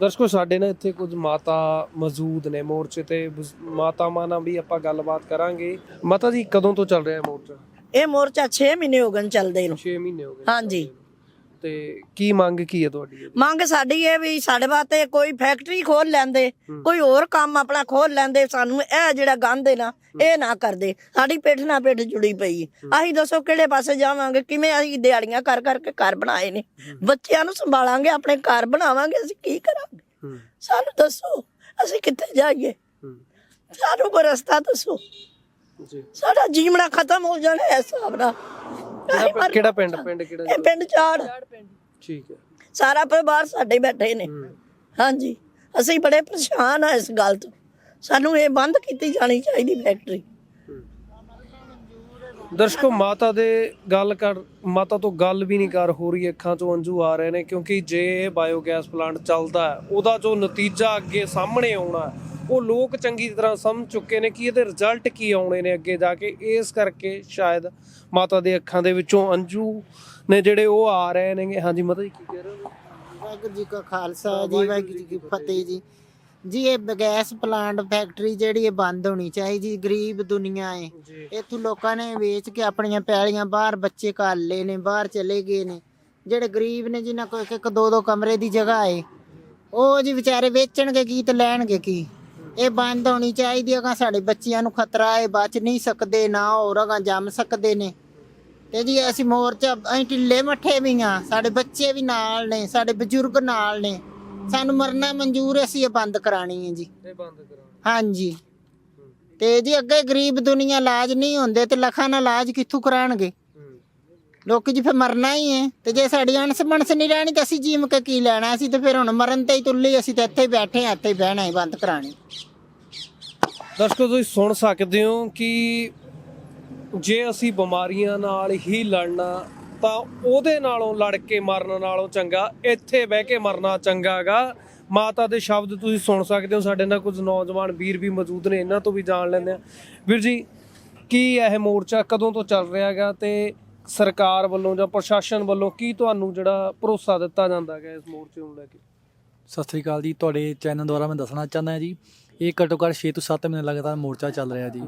ਦਰਸ਼ਕੋ ਸਾਡੇ ਨਾਲ ਇੱਥੇ ਕੁਝ ਮਾਤਾ ਮੌਜੂਦ ਨੇ ਮੋਰਚੇ ਤੇ। ਬਜ਼- ਮਾਤਾਵਾਂ ਨਾਲ ਵੀ ਆਪਾਂ ਗੱਲਬਾਤ ਕਰਾਂਗੇ। ਮਾਤਾ ਜੀ ਕਦੋਂ ਤੋਂ ਚੱਲ ਰਿਹਾ ਹੈ ਮੋਰਚਾ? ਇਹ ਮੋਰਚਾ 6 ਮਹੀਨੇ ਹੋ ਗਏ ਨੇ ਚੱਲਦੇ ਨੂੰ। 6 ਮਹੀਨੇ ਹੋ ਗਏ। ਹਾਂਜੀ। ਤੇ ਕੀ ਮੰਗ ਕੀ ਹੈ ਤੁਹਾਡੀ ਇਹਦੀ? ਮੰਗ ਸਾਡੀ ਇਹ ਵੀ ਸਾਡੇ ਵਾਸਤੇ ਕੋਈ ਫੈਕਟਰੀ ਖੋਲ ਲੈਂਦੇ ਕੋਈ ਹੋਰ ਕੰਮ ਆਪਣਾ ਖੋਲ ਲੈਂਦੇ ਸਾਨੂੰ ਇਹ ਜਿਹੜਾ ਗੰਦ ਹੈ ਨਾ ਇਹ ਨਾ ਕਰਦੇ। ਸਾਡੀ ਪਿੱਠ ਨਾਲ ਪਿੱਠ ਜੁੜੀ ਪਈ। ਹੈ। ਅਸੀਂ ਦੱਸੋ ਕਿਹੜੇ ਪਾਸੇ ਜਾਵਾਂਗੇ ਕਿਵੇਂ ਅਸੀਂ ਦਿਹਾੜੀਆਂ ਕਰ ਕਰਕੇ ਘਰ ਬਣਾਏ ਨੇ? ਬੱਚਿਆਂ ਨੂੰ ਸੰਭਾਲਾਂਗੇ ਆਪਣੇ ਘਰ ਬਣਾਵਾਂਗੇ ਅਸੀਂ ਕੀ ਕਰਾਂਗੇ? ਹੂੰ। ਸਾਨੂੰ ਦੱਸੋ ਅਸੀਂ ਕਿੱਥੇ ਜਾਈਏ? ਹੂੰ। ਸਾਨੂੰ ਕੋਈ ਰਸਤਾ ਦੱਸੋ। ਜੀ। ਸਾਡਾ ਜੀਵਣਾ ਖਤਮ ਹੋ ਜਾਣਾ ਇਸ ਹਿਸਾਬ ਨਾਲ। ਕਿਹੜਾ ਪਿੰ- ਕਿਹੜਾ ਪਿੰਡ? ਪਿੰਡ ਕਿਹੜਾ ਇਹ ਪਿੰਡ ਚਾੜ ਠੀਕ ਹੈ। ਸਾਰਾ ਪਰਿਵਾਰ ਸਾਡੇ ਬੈਠੇ ਨੇ। ਹਾਂਜੀ। ਅਸੀਂ ਬੜੇ ਪਰੇਸ਼ਾਨ ਆ ਇਸ ਗੱਲ ਤੋਂ। ਸਾਨੂੰ ਇਹ ਬੰਦ ਕੀਤੀ ਜਾਣੀ ਚਾਹੀਦੀ ਫੈਕਟਰੀ। ਦਰਸ਼ਕੋ ਮਾਤਾ ਦੇ ਗੱਲ ਕਰ ਮਾਤਾ ਤੋਂ ਗੱਲ ਵੀ ਨਹੀਂ ਕਰ ਹੋ ਰਹੀ ਅੱਖਾਂ ਚੋਂ ਅੰਜੂ ਆ ਰਹੇ ਨੇ ਕਿਉਂਕਿ ਜੇ ਇਹ ਬਾਇਓਗੈਸ ਪਲਾਂਟ ਚੱਲਦਾ ਹੈ ਉਹਦਾ ਜੋ ਨਤੀਜਾ ਅੱਗੇ ਸਾਹਮਣੇ ਆਉਣਾ ਹੈ, ਉਹ ਲੋਕ ਚੰਗੀ ਤਰ੍ਹਾਂ ਸਮਝ ਚੁੱਕੇ ਨੇ ਕਿ ਇਹਦੇ ਰਿਜ਼ਲਟ ਕੀ ਆਉਣੇ ਨੇ ਅੱਗੇ ਜਾ ਕੇ। ਇਸ ਕਰਕੇ ਸ਼ਾਇਦ ਮਾਤਾ ਦੇ ਅੱਖਾਂ ਦੇ ਵਿੱਚੋਂ ਅੰਜੂ ਨੇ ਜਿਹੜੇ ਉਹ ਆ ਰਹੇ ਨੇਗੇ। ਹਾਂਜੀ ਮਾਤਾ ਜੀ ਕੀ ਕਹਿ ਰਹੇ ਹੋ? ਵਾਹਿਗੁਰੂ ਜੀ ਕਾ ਖਾਲਸਾ ਜੀ ਵਾਹਿਗੁਰੂ ਜੀ ਕੀ ਫਤਿਹ ਜੀ। ਜੀ ਇਹ ਗੈਸ ਪਲਾਂਟ ਫੈਕਟਰੀ ਜਿਹੜੀ ਇਹ ਬੰਦ ਹੋਣੀ ਚਾਹੀਦੀ ਗਰੀਬ ਦੁਨੀਆ ਹੈ ਜੀ। ਇੱਥੋਂ ਲੋਕਾਂ ਨੇ ਵੇਚ ਕੇ ਆਪਣੀਆਂ ਪੈਲੀਆਂ ਬਾਹਰ ਬੱਚੇ ਲਏ ਨੇ ਬਾਹਰ ਚਲੇ ਗਏ ਨੇ। ਜਿਹੜੇ ਗਰੀਬ ਨੇ ਜਿਨ੍ਹਾਂ ਕੋਲ ਇੱਕ ਇੱਕ ਦੋ ਦੋ ਕਮਰੇ ਦੀ ਜਗ੍ਹਾ ਹੈ ਉਹ ਜੀ ਵਿਚਾਰੇ ਵੇਚਣਗੇ ਕੀ ਤੇ ਲੈਣਗੇ ਕੀ? ਇਹ ਬੰਦ ਹੋਣੀ ਚਾਹੀਦੀ ਹੈਗਾ ਸਾਡੇ ਬੱਚਿਆਂ ਨੂੰ ਖਤਰਾ ਹੈ ਬਚ ਨਹੀਂ ਸਕਦੇ ਨਾ ਹੋਰ ਅਗਾਂ ਜੰਮ ਸਕਦੇ ਨੇ। ਤੇ ਜੀ ਅਸੀਂ ਮੋਰਚਾ ਅਸੀਂ ਢਿੱਲੇ ਮੱਠੇ ਵੀ ਆ ਸਾਡੇ ਬੱਚੇ ਵੀ ਨਾਲ ਨੇ ਸਾਡੇ ਬਜ਼ੁਰਗ ਨਾਲ ਨੇ। ਸਾਨੂੰ ਮਰਨਾ ਮਨਜ਼ੂਰ ਹੈ, ਅਸੀਂ ਇਹ ਬੰਦ ਕਰਾਣੀ ਹੈ ਜੀ। ਇਹ ਬੰਦ ਕਰਾਉਣਾ। ਹਾਂਜੀ। ਤੇ ਜੀ ਅੱਗੇ ਗਰੀਬ ਦੁਨੀਆ ਇਲਾਜ ਨਹੀਂ ਹੁੰਦੇ ਤੇ ਲੱਖਾਂ ਨਾਲ ਇਲਾਜ ਕਿੱਥੋਂ ਕਰਾਣਗੇ ਹੂੰ। ਲੋਕੀ ਜੀ ਫਿਰ ਮਰਨਾ ਹੀ ਹੈ। ਤੇ ਜੇ ਸਾਡੀ ਅਣਸ ਮਣਸ ਨਹੀਂ ਰਹਿਣੀ ਤਾਂ ਅਸੀਂ ਜੀਮ ਕੇ ਕੀ ਲੈਣਾ? ਅਸੀਂ ਤੇ ਫਿਰ ਹੁਣ ਮਰਨ ਤੇ ਹੀ ਤੁੱਲੀ ਅਸੀਂ ਤੇ ਇੱਥੇ ਹੀ ਬੈਠੇ ਹਾਂ ਇੱਥੇ ਹੀ ਬਹਿਣਾ ਹੈ ਬੰਦ ਕਰਾਣੀ ਦਰਸ਼ਕੋ, ਤੁਸੀਂ ਸੁਣ ਸਕਦੇ ਹੋ ਕਿ ਜੇ ਅਸੀਂ ਬਿਮਾਰੀਆਂ ਨਾਲ ਹੀ ਲੜਨਾ, ਤਾਂ ਉਹਦੇ ਨਾਲੋਂ ਲੜ ਕੇ ਮਰਨ ਨਾਲੋਂ ਚੰਗਾ, ਇੱਥੇ ਬਹਿ ਕੇ ਮਰਨਾ ਚੰਗਾਗਾ ਮਾਤਾ ਦੇ ਸ਼ਬਦ ਤੁਸੀਂ ਸੁਣ ਸਕਦੇ ਹੋ, ਸਾਡੇ ਨਾਲ ਕੁਝ ਨੌਜਵਾਨ ਵੀਰ ਵੀ ਮੌਜੂਦ ਨੇ, ਇਹਨਾਂ ਤੋਂ ਵੀ ਜਾਣ ਲੈਂਦੇ ਆ ਵੀਰ ਜੀ, ਕੀ ਇਹ ਮੋਰਚਾ ਕਦੋਂ ਤੋਂ ਚੱਲ ਰਿਹਾ ਹੈਗਾ ਤੇ ਸਰਕਾਰ ਵੱਲੋਂ ਜਾਂ ਪ੍ਰਸ਼ਾਸਨ ਵੱਲੋਂ ਕੀ ਤੁਹਾਨੂੰ ਜਿਹੜਾ ਭਰੋਸਾ ਦਿੱਤਾ ਜਾਂਦਾ ਹੈਗਾ ਇਸ ਮੋਰਚੇ ਨੂੰ ਲੈ ਕੇ? ਸਤਿ ਸ੍ਰੀ ਅਕਾਲ ਜੀ, ਤੁਹਾਡੇ ਚੈਨਲ ਦੁਆਰਾ ਮੈਂ ਦੱਸਣਾ ਚਾਹੁੰਦਾ ਜੀ ਇਹ ਘੱਟੋ ਘੱਟ 6 ਤੋਂ 7 ਮਹੀਨੇ ਲਗਾਤਾਰ ਮੋਰਚਾ ਚੱਲ ਰਿਹਾ ਜੀ।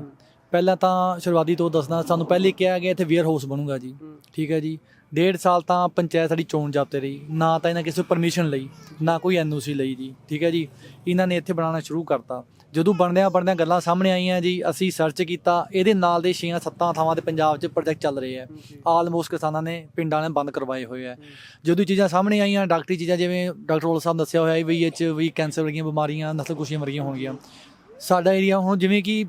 ਪਹਿਲਾਂ ਤਾਂ ਸ਼ੁਰੂਆਤੀ ਤੋਂ ਦੱਸਣਾ ਸਾਨੂੰ ਪਹਿਲੇ ਕਿਹਾ ਗਿਆ ਇੱਥੇ ਵੇਅਰ ਹਾਊਸ ਬਣੂਗਾ ਜੀ। ਠੀਕ ਹੈ ਜੀ। ਡੇਢ ਸਾਲ ਤਾਂ ਪੰਚਾਇਤ ਸਾਡੀ ਚੋਣ ਜਾਪਤੇ ਰਹੀ। ਨਾ ਤਾਂ ਇਹਨਾਂ ਕਿਸੇ ਪਰਮਿਸ਼ਨ ਲਈ ਨਾ ਕੋਈ ਐਨਓਸੀ ਲਈ ਜੀ। ਠੀਕ ਹੈ ਜੀ। ਇਹਨਾਂ ਨੇ ਇੱਥੇ ਬਣਾਉਣਾ ਸ਼ੁਰੂ ਕਰਤਾ। ਜਦੋਂ ਬਣਦਿਆਂ ਬਣਦਿਆਂ ਗੱਲਾਂ ਸਾਹਮਣੇ ਆਈਆਂ ਜੀ ਅਸੀਂ ਸਰਚ ਕੀਤਾ ਇਹਦੇ ਨਾਲ ਦੇ 6-7 ਥਾਵਾਂ ਤੇ ਪੰਜਾਬ 'ਚ ਪ੍ਰੋਜੈਕਟ ਚੱਲ ਰਹੇ ਆ ਆਲਮੋਸਟ ਕਿਸਾਨਾਂ ਨੇ ਪਿੰਡਾਂ ਨੇ ਬੰਦ ਕਰਵਾਏ ਹੋਏ ਆ ਜਦੋਂ ਚੀਜ਼ਾਂ ਸਾਹਮਣੇ ਆਈਆਂ ਡਾਕਟਰੀ ਚੀਜ਼ਾਂ ਜਿਵੇਂ ਡਾਕਟਰ ਰੋਲ ਸਾਹਿਬ ਦੱਸਿਆ ਹੋਇਆ ਵੀ ਇਹ 'ਚ ਵੀ ਕੈਂਸਰ ਵਰਗੀਆਂ ਬਿਮਾਰੀਆਂ ਨਸਲ ਕੁਸ਼ੀਆਂ ਵਰਗੀਆਂ ਹੋਣਗੀਆਂ। ਸਾਡਾ ਏਰੀਆ ਹੁਣ ਜਿਵੇਂ ਕਿ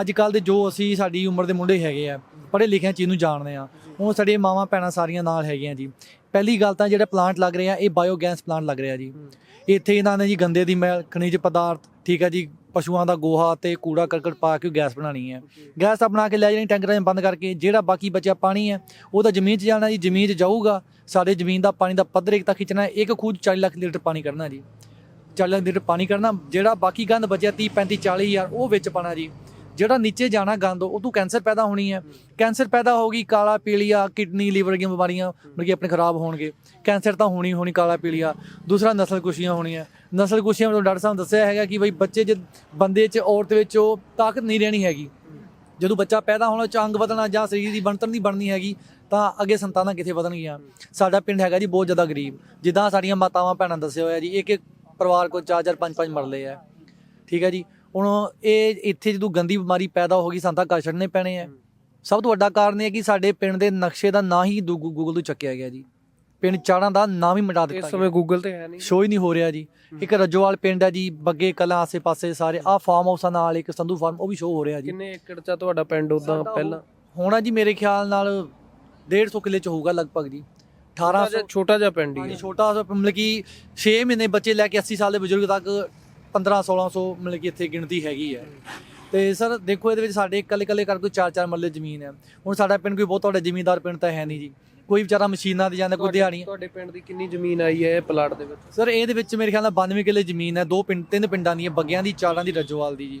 ਅੱਜ ਕੱਲ ਦੇ ਜੋ ਅਸੀਂ ਸਾਡੀ ਉਮਰ ਦੇ ਮੁੰਡੇ ਹੈਗੇ ਆ ਪੜ੍ਹੇ ਲਿਖਿਆ ਚੀਜ਼ ਨੂੰ ਜਾਣਦੇ ਆ ਹੁਣ ਸਾਡੇ ਮਾਵਾਂ ਭੈਣਾਂ ਸਾਰੀਆਂ ਨਾਲ ਹੈਗੀਆਂ ਜੀ। ਪਹਿਲੀ ਗੱਲ ਤਾਂ ਜਿਹੜਾ ਪਲਾਂਟ ਲੱਗ ਰਿਹਾ ਇਹ ਬਾਇਓਗੈਸ ਪਲਾਂਟ ਲੱਗ ਰਿਹਾ ਜੀ। ਇੱਥੇ ਇਹਨਾਂ ਨੇ ਜੀ ਗੰਦੇ ਦੀ ਮੈਲ ਖਣਿਜ ਪਦਾਰਥ ਠੀਕ ਹੈ ਜੀ ਪਸ਼ੂਆਂ ਦਾ ਗੋਹਾ ਤੇ ਕੂੜਾ ਕਰਕਟ ਪਾ ਕੇ ਗੈਸ ਬਣਾਣੀ ਹੈ ਗੈਸ ਤਾਂ ਬਣਾ ਕੇ ਲੈ ਜਾਣੀ, ਟੈਂਕਰਾਂ 'ਚ ਬੰਦ ਕਰਕੇ ਜਿਹੜਾ ਬਾਕੀ ਬਚਿਆ ਪਾਣੀ ਹੈ, ਉਹ ਤਾਂ ਜ਼ਮੀਨ 'ਚ ਜਾਣਾ ਜੀ, ਜ਼ਮੀਨ 'ਚ ਜਾਊਗਾ, ਸਾਡੇ ਜ਼ਮੀਨ ਦਾ ਪਾਣੀ ਦਾ ਪੱਧਰ ਇੱਕ ਤਾਂ ਖਿੱਚਣਾ ਹੈ। ਇੱਕ ਖੂਜ 40 ਲੱਖ ਲੀਟਰ ਪਾਣੀ ਕਰਨਾ ਜੀ 40 ਲੱਖ ਲੀਟਰ ਪਾਣੀ ਕਰਨਾ ਜਿਹੜਾ ਬਾਕੀ ਗੰਦ ਬਚਿਆ 30 35 40 ਹਜ਼ਾਰ, ਉਹ ਵਿੱਚ ਪਾਣਾ ਜੀ ਜਿਹੜਾ ਨੀਚੇ ਜਾਣਾ ਗੰਦ, ਉਹ ਤੋਂ ਕੈਂਸਰ ਪੈਦਾ ਹੋਣੀ ਹੈ। ਕੈਂਸਰ ਪੈਦਾ ਹੋਗੀ ਕਾਲਾ, ਪੀਲੀਆ, ਕਿਡਨੀ, ਲੀਵਰ ਦੀਆਂ ਬਿਮਾਰੀਆਂ ਮਤਲਬ ਕਿ ਆਪਣੇ ਖਰਾਬ ਹੋਣਗੇ। ਕੈਂਸਰ ਤਾਂ ਹੋਣੀ ਹੋਣੀ, ਕਾਲਾ, ਪੀਲੀਆ। ਦੂਸਰਾ ਨਸਲ ਕੁਸ਼ੀਆਂ ਹੋਣੀਆਂ। ਨਸਲ ਕੁਸ਼ੀਆਂ ਮਤਲਬ ਡਾਕਟਰ ਸਾਹਿਬ ਦੱਸਿਆ ਹੈਗਾ ਕਿ ਬਈ ਬੱਚੇ ਜੇ, ਬੰਦੇ 'ਚ, ਔਰਤ ਵਿੱਚ ਉਹ ਤਾਕਤ ਨਹੀਂ ਰਹਿਣੀ ਹੈਗੀ। ਜਦੋਂ ਬੱਚਾ ਪੈਦਾ ਹੋਣਾ ਚ ਅੰਗ ਵਧਣਾ ਜਾਂ ਸਰੀਰ ਦੀ ਬਣਤਰ ਨਹੀਂ ਬਣਨੀ ਹੈਗੀ, ਤਾਂ ਅੱਗੇ ਸੰਤਾਨਾਂ ਕਿੱਥੇ ਵਧਣਗੀਆਂ? ਸਾਡਾ ਪਿੰਡ ਹੈਗਾ ਜੀ ਬਹੁਤ ਜ਼ਿਆਦਾ ਗਰੀਬ। ਜਿੱਦਾਂ ਸਾਡੀਆਂ ਮਾਤਾਵਾਂ, ਭੈਣਾਂ ਦੱਸਿਆ ਹੋਇਆ ਜੀ ਇੱਕ ਇੱਕ ਪਰਿਵਾਰ ਕੋਲ ਚਾਰ ਚਾਰ ਪੰਜ ਪੰਜ ਮਰਲੇ ਆ। ਠੀਕ ਹੈ ਜੀ? ਹੁਣ ਇਹ ਇੱਥੇ ਜਦੋਂ ਗੰਦੀ ਬਿਮਾਰੀ ਪੈਦਾ ਹੋ ਗਈ ਸਾਨੂੰ ਤਾਂ ਘਰ ਛੱਡਣੇ ਪੈਣੇ ਆ। ਸਭ ਤੋਂ ਵੱਡਾ ਕਾਰਨ ਇਹ ਹੈ ਕਿ ਸਾਡੇ ਪਿੰਡ ਦੇ ਨਕਸ਼ੇ ਦਾ ਨਾਂ ਹੀ ਗੂਗਲ ਤੋਂ ਚੱਕਿਆ ਗਿਆ ਜੀ। ਪਿੰਡ ਚਾੜਾਂ ਦਾ ਨਾਮ ਹੀ ਮਿਟਾ ਇਸ ਦਿੱਤਾ ਸਮੇਂ ਗੂਗਲ ਤੇ ਹੈ ਨਹੀਂ। ਸ਼ੋ ਹੀ ਨਹੀਂ ਹੋ ਰਿਹਾ ਜੀ। ਇੱਕ ਰੱਜੋਵਾਲ ਪਿੰਡ ਹੈ ਜੀ ਬੱਗੇ ਕਲਾਂ ਆਸੇ-ਪਾਸੇ ਸਾਰੇ। ਆ ਫਾਰਮ ਹਾਊਸਾਂ ਨਾਲ ਇੱਕ ਸੰਧੂ ਫਾਰਮ ਉਹ ਵੀ ਸ਼ੋ ਹੋ ਰਿਹਾ ਜੀ। ਕਿੰਨੇ ਏਕੜ ਚ ਆ ਤੁਹਾਡਾ ਪਿੰਡ ਉਦਾਂ ਪਹਿਲਾਂ? ਹੋਣਾ ਜੀ ਮੇਰੇ ਖਿਆਲ ਨਾਲ 150 ਕਿੱਲੇ ਚ ਹੋਊਗਾ ਲਗਭਗ ਜੀ। 1800 1800 ਛੋਟਾ ਜਿਹਾ ਪਿੰਡ ਹੀ ਛੋਟਾ ਮਤਲਬ ਕਿ 6 ਮਹੀਨੇ ਬੱਚੇ ਲੈ ਕੇ 80 ਸਾਲ ਦੇ ਬਜ਼ੁਰਗ ਤੱਕ 15 1600 ਮਤਲਬ ਕਿ ਇੱਥੇ ਗਿਣਤੀ ਹੈਗੀ ਹੈ। ਤੇ ਸਰ ਦੇਖੋ ਇਹਦੇ ਵਿੱਚ ਸਾਡੇ ਇਕੱਲੇ ਇਕੱਲੇ ਕਰ ਕੋਈ 4-4 ਮਰਲੇ ਜ਼ਮੀਨ ਹੈ। ਹੁਣ ਸਾਡਾ ਪਿੰਡ ਕੋਈ ਬਹੁਤ ਵੱਡਾ ਜ਼ਿਮੀਂਦਾਰ ਪਿੰਡ ਤਾਂ ਹੈ ਨਹੀਂ ਜੀ। ਕੋਈ ਵਿਚਾਰਾ ਮਸ਼ੀਨਾਂ ਤੇ ਜਾਂਦਾ ਕੋਈ ਦਿਹਾੜੀ ਤੁਹਾਡੇ ਪਿੰਡ ਦੀ ਕਿੰਨੀ ਜ਼ਮੀਨ ਆਈ ਹੈ ਇਹ ਪਲਾਟ ਦੇ ਵਿੱਚ? ਸਰ ਇਹਦੇ ਵਿੱਚ ਮੇਰੇ ਖਿਆਲ ਨਾਲ 92 ਕਿੱਲੇ ਜ਼ਮੀਨ ਹੈ ਦੋ ਪਿੰਡ ਤਿੰਨ ਪਿੰਡਾਂ ਦੀ ਬੱਗਿਆਂ ਦੀ ਚਾਰਾਂ ਦੀ ਰੱਜੋਵਾਲ ਦੀ ਜੀ।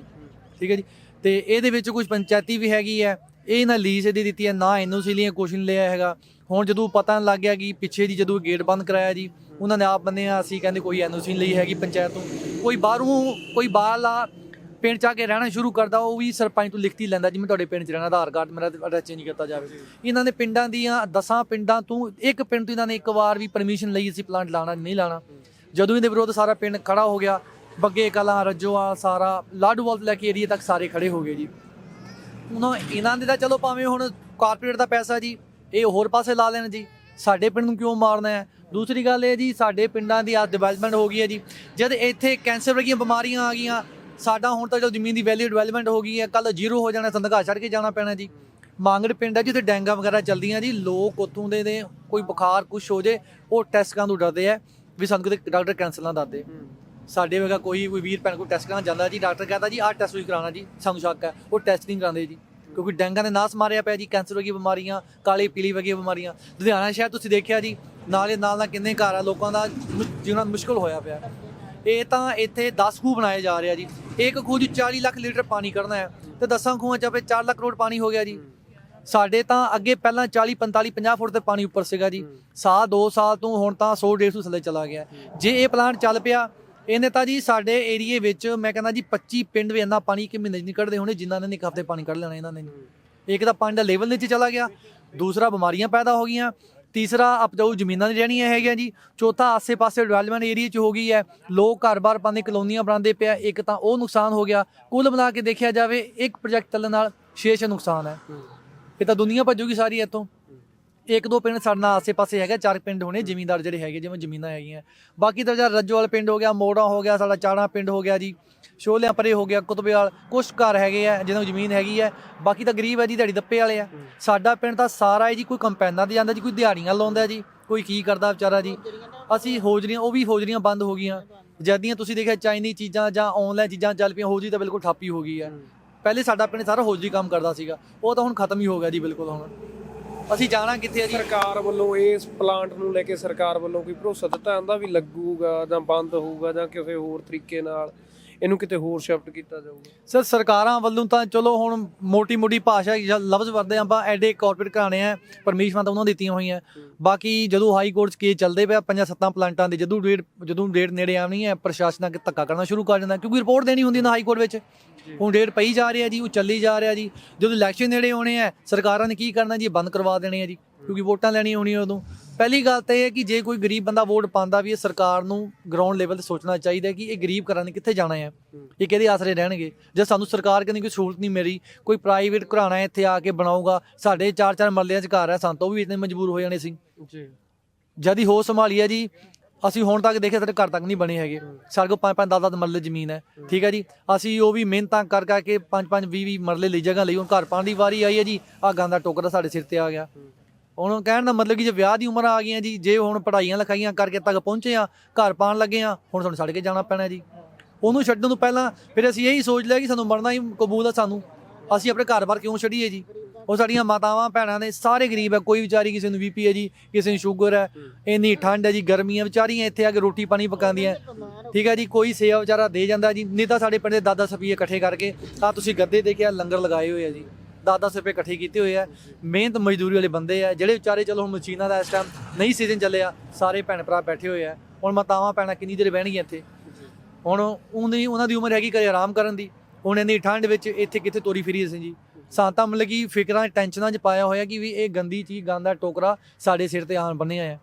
ਠੀਕ ਹੈ ਜੀ? ਤੇ ਇਹਦੇ ਵਿੱਚ ਕੁਝ ਪੰਚਾਇਤੀ ਵੀ ਹੈਗੀ ਹੈ। ਇਹ ਨਾ ਲੀਜ਼ ਦੇ ਦਿੱਤੀ ਹੈ ਨਾ ਐਨਓਸੀ ਲਈ ਨਹੀਂ ਲਿਆ ਹੈਗਾ। ਹੁਣ ਜਦੋਂ ਪਤਾ ਲੱਗ ਗਿਆ ਕਿ ਪਿੱਛੇ ਜੀ ਜਦੋਂ ਗੇਟ ਬੰਦ ਕਰਾਇਆ ਜੀ, ਉਹਨਾਂ ਨੇ ਆਪ ਬੰਦੇ ਆ, ਅਸੀਂ ਕਹਿੰਦੇ ਕੋਈ ਐਨਓਸੀ ਨਹੀਂ ਲਈ ਹੈਗੀ ਪੰਚਾਇਤ ਤੋਂ। ਕੋਈ ਬਾਹਰੋਂ, ਕੋਈ ਬਾਹਰਲਾ ਪਿੰਡ ਚ ਆ ਕੇ ਰਹਿਣਾ ਸ਼ੁਰੂ ਕਰਦਾ, ਉਹ ਵੀ ਸਰਪੰਚ ਤੋਂ ਲਿਖਤੀ ਲੈਂਦਾ ਜਿਵੇਂ ਤੁਹਾਡੇ ਪਿੰਡ ਚ ਰਹਿਣਾ, ਆਧਾਰ ਕਾਰਡ ਮੇਰਾ ਐਡਰੈਸ ਚੇਂਜ ਕੀਤਾ ਜਾਵੇ। ਇਹਨਾਂ ਨੇ ਪਿੰਡਾਂ ਦੀਆਂ ਦਸਾਂ ਪਿੰਡਾਂ ਤੋਂ ਇੱਕ ਪਿੰਡ ਤੋਂ ਇਹਨਾਂ ਨੇ ਇੱਕ ਵਾਰ ਵੀ ਪਰਮਿਸ਼ਨ ਲਈ ਅਸੀਂ ਪਲਾਂਟ ਲਾਣਾ, ਨਹੀਂ ਲਾਣਾ। ਜਦੋਂ ਇਹਦੇ ਵਿਰੋਧ ਸਾਰਾ ਪਿੰਡ ਖੜਾ ਹੋ ਗਿਆ, ਬੱਗੇ ਕਲਾਂ, ਰੱਜੋਆ, ਸਾਰਾ ਲਾਡੂਵਾਲ ਤੋਂ ਲੈ ਕੇ ਏਰੀਆ ਤੱਕ ਸਾਰੇ ਖੜੇ ਹੋ ਗਏ ਜੀ। ਉਹਨਾਂ ਇਹਨਾਂ ਦੇ ਤਾਂ ਚਲੋ ਭਾਵੇਂ ਹੁਣ ਕਾਰਪੋਰੇਟ ਦਾ ਪੈਸਾ ਜੀ ਇਹ ਹੋਰ ਪਾਸੇ ਲਾ ਲੈਣ ਜੀ। ਸਾਡੇ ਪਿੰਡ ਨੂੰ ਕਿਉਂ ਮਾਰਨਾ ਹੈ? ਦੂਸਰੀ ਗੱਲ ਇਹ ਜੀ, ਸਾਡੇ ਪਿੰਡਾਂ ਦੀ ਅੱਜ ਡਿਵੈਲਪਮੈਂਟ ਹੋ ਗਈ ਹੈ ਜੀ। ਜਦ ਇੱਥੇ ਕੈਂਸਰ ਵਰਗੀਆਂ ਬਿਮਾਰੀਆਂ ਆ ਗਈਆਂ, ਸਾਡਾ ਹੁਣ ਤਾਂ ਜਦੋਂ ਜ਼ਮੀਨ ਦੀ ਵੈਲਿਊ ਡਿਵੈਲਪਮੈਂਟ ਹੋ ਗਈ ਹੈ ਕੱਲ ਜ਼ੀਰੋ ਹੋ ਜਾਣਾ, ਸੰਦਕਾ ਛੱਡ ਕੇ ਜਾਣਾ ਪੈਣਾ ਜੀ। ਮਾਂਗੜ ਪਿੰਡ ਹੈ ਜਿੱਥੇ ਡੈਂਗਾ ਵਗੈਰਾ ਚੱਲਦੀਆਂ ਜੀ। ਲੋਕ ਉੱਥੋਂ ਦੇ ਨੇ, ਕੋਈ ਬੁਖਾਰ ਕੁਛ ਹੋ ਜੇ, ਉਹ ਟੈਸਟ ਕਰਨ ਤੋਂ ਡਰਦੇ ਆ ਵੀ ਸਾਨੂੰ ਕਿਤੇ ਡਾਕਟਰ ਕੈਂਸਲ ਨਾ ਦੱਸਦੇ ਸਾਡੇ ਵਰਗਾ ਕੋਈ ਕੋਈ ਵੀਰ ਭੈਣ ਕੋਈ ਟੈਸਟ ਕਰਾਉਣ ਜਾਂਦਾ ਜੀ ਡਾਕਟਰ ਕਹਿੰਦਾ ਜੀ, ਆਹ ਟੈਸਟ ਵੀ ਕਰਾਉਣਾ ਜੀ, ਸਾਨੂੰ ਸ਼ੱਕ ਹੈ, ਉਹ ਟੈਸਟ ਨਹੀਂ ਕਰਾਉਂਦੇ ਜੀ। ਕਿਉਂਕਿ ਡੈਂਗਾ ਨੇ ਨਾਸ ਮਾਰਿਆ ਪਿਆ ਜੀ ਕੈਂਸਰ ਵਰਗੀ ਬਿਮਾਰੀਆਂ ਕਾਲੀ ਪੀਲੀ ਵਰਗੀਆਂ ਬਿਮਾਰੀਆਂ। ਲੁਧਿਆਣਾ ਸ਼ਹਿਰ ਤੁਸੀਂ ਦੇਖਿਆ ਜੀ ਨਾਲੇ ਨਾਲ ਨਾਲ ਕਿੰਨੇ ਘਰ ਆ ਲੋਕਾਂ ਦਾ ਜੀਣਾ ਮੁਸ਼ਕਲ ਹੋਇਆ ਪਿਆ। ਇਹ ਤਾਂ ਇੱਥੇ 10 ਖੂਹ ਬਣਾਏ ਜਾ ਰਹੇ ਆ ਜੀ। ਇੱਕ ਖੂਹ 'ਚ 40 ਲੱਖ ਲੀਟਰ ਪਾਣੀ ਕੱਢਣਾ ਹੈ। ਤੇ 10 ਖੂਹਾਂ 'ਚ ਆਪੇ 4 ਲੱਖ ਕਰੋੜ ਪਾਣੀ ਹੋ ਗਿਆ ਜੀ। ਸਾਡੇ ਤਾਂ ਅੱਗੇ ਪਹਿਲਾਂ 40 45 50 ਫੁੱਟ ਤੇ ਪਾਣੀ ਉੱਪਰ ਸੀਗਾ ਜੀ। ਸਾਲ 2 ਸਾਲ ਤੋਂ ਹੁਣ ਤਾਂ 100 150 ਥੱਲੇ ਚਲਾ ਗਿਆ। ਜੇ ਇਹ ਪਲਾਂਟ ਚੱਲ ਪਿਆ ਇਹਨੇ ਤਾਂ ਜੀ ਸਾਡੇ ਏਰੀਏ ਵਿੱਚ, ਮੈਂ ਕਹਿੰਦਾ ਜੀ 25 ਪਿੰਡ ਵੀ ਇੰਨਾ ਪਾਣੀ ਕਿ ਮਹੀਨੇ 'ਚ ਨਹੀਂ ਕੱਢਦੇ ਹੋਣੇ, ਜਿਨ੍ਹਾਂ ਨੇ ਇੱਕ ਹਫ਼ਤੇ ਪਾਣੀ ਕੱਢ ਲੈਣਾ ਇਹਨਾਂ ਨੇ। ਇੱਕ ਤਾਂ ਪਾਣੀ ਦਾ ਲੈਵਲ ਨੀਚੇ ਚਲਾ ਗਿਆ, ਦੂਸਰਾ ਬਿਮਾਰੀਆਂ ਪੈਦਾ ਹੋ ਗਈਆਂ, ਤੀਸਰਾ ਉਪਜਾਊ ਜ਼ਮੀਨਾਂ ਨਹੀਂ ਰਹਿਣੀਆਂ ਹੈਗੀਆਂ ਜੀ, ਚੌਥਾ ਆਸੇ-ਪਾਸੇ ਡਿਵੈਲਪਮੈਂਟ ਏਰੀਆ 'ਚ ਹੋ ਗਈ ਹੈ, ਲੋਕ ਘਰ-ਬਾਰ ਪਾਉਂਦੇ ਕਲੋਨੀਆਂ ਬਣਾਉਂਦੇ ਪਿਆ, ਇੱਕ ਤਾਂ ਉਹ ਨੁਕਸਾਨ ਹੋ ਗਿਆ, ਕੁੱਲ ਬਣਾ ਕੇ ਦੇਖਿਆ ਜਾਵੇ, ਇੱਕ ਪ੍ਰੋਜੈਕਟ ਚੱਲਣ ਨਾਲ 6-6 ਨੁਕਸਾਨ ਹੈ। ਇਹ ਤਾਂ ਦੁਨੀਆ ਭੱਜੂਗੀ ਸਾਰੀ ਇੱਥੋਂ। ਇੱਕ ਦੋ ਪਿੰਡ ਸਾਡੇ ਨਾਲ ਆਸੇ-ਪਾਸੇ ਹੈਗਾ ਚਾਰ ਪਿੰਡ ਹੋਣੇ, ਜ਼ਿਮੀਂਦਾਰ ਜਿਹੜੇ ਹੈਗੇ, ਜਿਵੇਂ ਜ਼ਮੀਨਾਂ ਹੈਗੀਆਂ। ਬਾਕੀ ਤਾਂ ਜਿਹੜਾ ਰੱਜੋਵਾਲ ਪਿੰਡ ਹੋ ਗਿਆ, ਮੋੜਾ ਹੋ ਗਿਆ, ਸਾਡਾ ਚਾੜਾ ਪਿੰਡ ਹੋ ਗਿਆ ਜੀ। ਸ਼ੋਲਿਆਂ ਪਰੇ ਹੋ ਗਿਆ ਕੁਤਬੇਵਾਲ ਕੁਛ ਘਰ ਹੈਗੇ ਆ, ਜਿਹਨਾਂ ਜ਼ਮੀਨ ਹੈਗੀ ਹੈ ਬਾਕੀ ਤਾਂ ਗਰੀਬ ਹੈ ਜੀ, ਦਿਹਾੜੀ ਦੱਪੇ ਵਾਲੇ ਆ। ਸਾਡਾ ਪਿੰਡ ਤਾਂ ਸਾਰਾ ਹੈ ਜੀ, ਕੋਈ ਕੰਪੈਨਾਂ ਤੇ ਜਾਂਦਾ ਜੀ, ਕੋਈ ਦਿਹਾੜੀਆਂ ਲਾਉਂਦਾ ਜੀ, ਕੋਈ ਕੀ ਕਰਦਾ ਵਿਚਾਰਾ ਜੀ। ਅਸੀਂ ਹੋਜਰੀਆਂ, ਉਹ ਵੀ ਹੋਜਰੀਆਂ ਬੰਦ ਹੋ ਗਈਆਂ। ਜਦੀਆਂ ਤੁਸੀਂ ਦੇਖਿਆ ਚਾਈਨੀ ਚੀਜ਼ਾਂ ਜਾਂ ਆਨਲਾਈਨ ਚੀਜ਼ਾਂ ਚੱਲ ਪਈਆਂ, ਹੋਜਰੀ ਤਾਂ ਬਿਲਕੁਲ ਠੱਪੀ ਹੋ ਗਈ ਹੈ ਪਹਿਲੇ ਸਾਡਾ ਪਿੰਡ ਸਾਰਾ ਹੋਜਰੀ ਕੰਮ ਕਰਦਾ ਸੀਗਾ। ਉਹ ਤਾਂ ਹੁਣ ਖਤਮ ਹੀ ਹੋ ਗਿਆ ਜੀ, ਬਿਲਕੁਲ ਹੁਣ। ਅਸੀਂ ਜਾਣਾ ਕਿੱਥੇ ਆ ਜੀ? ਸਰਕਾਰ ਵੱਲੋਂ ਇਸ ਪਲਾਂਟ ਨੂੰ ਲੈ ਕੇ ਸਰਕਾਰ ਵੱਲੋਂ ਕੋਈ ਭਰੋਸਾ ਦਿੱਤਾ ਜਾਂਦਾ ਵੀ ਲੱਗੂਗਾ ਜਾਂ ਬੰਦ ਹੋਊਗਾ ਜਾਂ ਕਿਸੇ ਹੋਰ ਤਰੀਕੇ ਨਾਲ? ਇਹਨੂੰ ਕਿਤੇ ਹੋਰ ਸ਼ਿਫਟ ਕੀਤਾ ਜਾਊਗਾ? ਸਰ ਸਰਕਾਰਾਂ ਵੱਲੋਂ ਤਾਂ ਚਲੋ ਹੁਣ ਮੋਟੀ ਮੋਟੀ ਭਾਸ਼ਾ ਜਾਂ ਲਫ਼ਜ਼ ਵਰਦੇ ਆਪਾਂ ਐਡੇ ਕਾਰਪੋਰੇਟ ਘਰਾਣੇ ਆ ਪਰਮਿਸ਼ਨਾਂ ਤਾਂ ਉਹਨਾਂ ਦਿੱਤੀਆਂ ਹੋਈਆਂ। ਬਾਕੀ ਜਦੋਂ ਹਾਈ ਕੋਰਟ 'ਚ ਕੇਸ ਚੱਲਦੇ ਪਿਆ ਪੰਜਾਂ ਸੱਤਾਂ ਪਲਾਂਟਾਂ ਦੇ ਜਦੋਂ ਡੇਟ ਜਦੋਂ ਡੇਟ ਨੇੜੇ ਆਉਣੀ ਹੈ ਪ੍ਰਸ਼ਾਸਨ ਅੱਗੇ ਧੱਕਾ ਕਰਨਾ ਸ਼ੁਰੂ ਕਰ ਜਾਂਦਾ ਕਿਉਂਕਿ ਰਿਪੋਰਟ ਦੇਣੀ ਹੁੰਦੀ ਨਾ ਹਾਈ ਕੋਰਟ ਵਿੱਚ। ਹੁਣ ਡੇਟ ਪਈ ਜਾ ਰਹੀ ਹੈ ਜੀ ਉਹ ਚੱਲੀ ਜਾ ਰਿਹਾ ਜੀ। ਜਦੋਂ ਇਲੈਕਸ਼ਨ ਨੇੜੇ ਆਉਣੇ ਆ ਸਰਕਾਰਾਂ ਨੇ ਕੀ ਕਰਨਾ ਜੀ ਬੰਦ ਕਰਵਾ ਦੇਣੇ ਆ ਜੀ ਕਿਉਂਕਿ ਵੋਟਾਂ ਲੈਣੀਆਂ ਹੋਣੀਆਂ ਉਦੋਂ। ਪਹਿਲੀ ਗੱਲ ਤਾਂ ਇਹ ਹੈ ਕਿ ਜੇ ਕੋਈ ਗਰੀਬ ਬੰਦਾ ਵੋਟ ਪਾਉਂਦਾ ਵੀ ਇਹ ਸਰਕਾਰ ਨੂੰ ਗਰਾਊਂਡ ਲੈਵਲ ਤੇ ਸੋਚਣਾ ਚਾਹੀਦਾ ਕਿ ਇਹ ਗਰੀਬ ਘਰਾਂ ਨੇ ਕਿੱਥੇ ਜਾਣਾ ਹੈ। ਇਹ ਕਿਹਦੇ ਆਸਰੇ ਰਹਿਣਗੇ? ਜੇ ਸਾਨੂੰ ਸਰਕਾਰ ਕਹਿੰਦੀ ਕੋਈ ਸਹੂਲਤ ਨਹੀਂ ਮੇਰੀ ਕੋਈ ਪ੍ਰਾਈਵੇਟ ਘਰਾਣਾ ਇੱਥੇ ਆ ਕੇ ਬਣਾਊਗਾ ਸਾਡੇ ਚਾਰ ਚਾਰ ਮਰਲਿਆਂ 'ਚ ਘਰ ਹੈ ਸਾਨੂੰ ਉਹ ਵੀ ਇਤਨੇ ਮਜਬੂਰ ਹੋ ਜਾਣੇ ਸੀ। ਜੀ। ਜਦ ਹੀ ਹੋ ਸੰਭਾਲੀ ਹੈ ਜੀ ਅਸੀਂ ਹੁਣ ਤੱਕ ਦੇਖਿਆ ਸਾਡੇ ਘਰ ਤੱਕ ਨਹੀਂ ਬਣੇ ਹੈਗੇ। ਸਾਡੇ ਕੋਲ ਪੰਜ ਪੰਜ ਦਸ ਦਸ ਮਰਲੇ ਜ਼ਮੀਨ ਹੈ। ਠੀਕ ਹੈ ਜੀ? ਅਸੀਂ ਉਹ ਵੀ ਮਿਹਨਤਾਂ ਕਰ ਕਰਕੇ ਪੰਜ ਪੰਜ 20 20 ਮਰਲੇ ਲਈ ਜਗ੍ਹਾ ਲਈ ਹੁਣ ਘਰ ਪਾਉਣ ਦੀ ਵਾਰੀ ਆਈ ਹੈ ਜੀ। ਆ ਗਾਂਦਾ ਟੋਕਰਾ ਸਾਡੇ ਸਿਰ ਤੇ ਆ ਗਿਆ। ਹੁਣ ਕਹਿਣ ਦਾ ਮਤਲਬ ਕਿ ਜੇ ਵਿਆਹ ਦੀ ਉਮਰ ਆ ਗਈਆਂ ਜੀ, ਜੇ ਹੁਣ ਪੜ੍ਹਾਈਆਂ ਲਿਖਾਈਆਂ ਕਰਕੇ ਤੱਕ ਪਹੁੰਚੇ ਆ, ਘਰ ਪਾਉਣ ਲੱਗੇ ਆ, ਹੁਣ ਸਾਨੂੰ ਛੱਡ ਕੇ ਜਾਣਾ ਪੈਣਾ ਜੀ। ਉਹਨੂੰ ਛੱਡਣ ਤੋਂ ਪਹਿਲਾਂ ਫਿਰ ਅਸੀਂ ਇਹੀ ਸੋਚ ਲਿਆ ਕਿ ਸਾਨੂੰ ਮਰਨਾ ਹੀ ਕਬੂਲ ਆ ਸਾਨੂੰ। ਅਸੀਂ ਆਪਣੇ ਘਰ-ਬਾਰ ਕਿਉਂ ਛੱਡੀਏ ਜੀ? ਉਹ ਸਾਡੀਆਂ ਮਾਤਾਵਾਂ, ਭੈਣਾਂ ਨੇ ਸਾਰੇ ਗਰੀਬ ਹੈ ਕੋਈ ਵਿਚਾਰੀ ਕਿਸੇ ਨੂੰ ਬੀਪੀ ਹੈ ਜੀ, ਕਿਸੇ ਨੂੰ ਸ਼ੂਗਰ ਹੈ, ਇੰਨੀ ਠੰਡ ਹੈ ਜੀ, ਗਰਮੀਆਂ, ਵਿਚਾਰੀਆਂ ਇੱਥੇ ਆ ਕੇ ਰੋਟੀ ਪਾਣੀ ਪਕਾਉਂਦੀਆਂ। ਠੀਕ ਹੈ ਜੀ, ਕੋਈ ਸੇਵਾ ਵਿਚਾਰਾ ਦੇ ਜਾਂਦਾ ਜੀ, ਨਹੀਂ ਤਾਂ ਸਾਡੇ ਪਿੰਡ ਦੇ ਦਾਦਾ ਸਪੀਏ ਇਕੱਠੇ ਕਰਕੇ ਆ ਤੁਸੀਂ ਗੱਦੇ ਦੇਖਿਆ, ਲੰਗਰ ਲਗਾਏ ਹੋਏ ਆ ਜੀ। 10-10 ਰੁਪਏ ਇਕੱਠੇ ਕੀਤੇ ਹੋਏ ਆ। ਮਿਹਨਤ ਮਜ਼ਦੂਰੀ ਵਾਲੇ ਬੰਦੇ ਆ, ਜਿਹੜੇ ਵਿਚਾਰੇ ਚਲੋ ਹੁਣ ਮਸ਼ੀਨਾਂ ਦਾ ਇਸ ਟਾਈਮ ਨਹੀਂ ਸੀਜ਼ਨ ਚੱਲਿਆ, ਸਾਰੇ ਭੈਣ ਭਰਾ ਬੈਠੇ ਹੋਏ ਆ। ਹੁਣ ਮਾਤਾਵਾਂ, ਭੈਣਾਂ ਕਿੰਨੀ ਦੇਰ ਬਹਿਣਗੀਆਂ ਇੱਥੇ? ਹੁਣ ਉਹਦੀ ਉਹਨਾਂ ਦੀ ਉਮਰ ਹੈਗੀ ਘਰੇ ਆਰਾਮ ਕਰਨ ਦੀ। ਹੁਣ ਇੰਨੀ ਠੰਡ ਵਿੱਚ ਇੱਥੇ ਕਿੱਥੇ ਤੋਰੀ ਫਿਰੀ ਅਸੀਂ ਜੀ? ਸਾਨੂੰ ਤਾਂ ਮਤਲਬ ਕਿ ਫਿਕਰਾਂ, ਟੈਨਸ਼ਨਾਂ 'ਚ ਪਾਇਆ ਹੋਇਆ ਕਿ ਵੀ ਇਹ ਗੰਦੀ ਚੀਜ਼, ਗੰਦਾ ਟੋਕਰਾ ਸਾਡੇ ਸਿਰ ਤੇ ਆਣ ਬੰਨਿਆ ਹੈ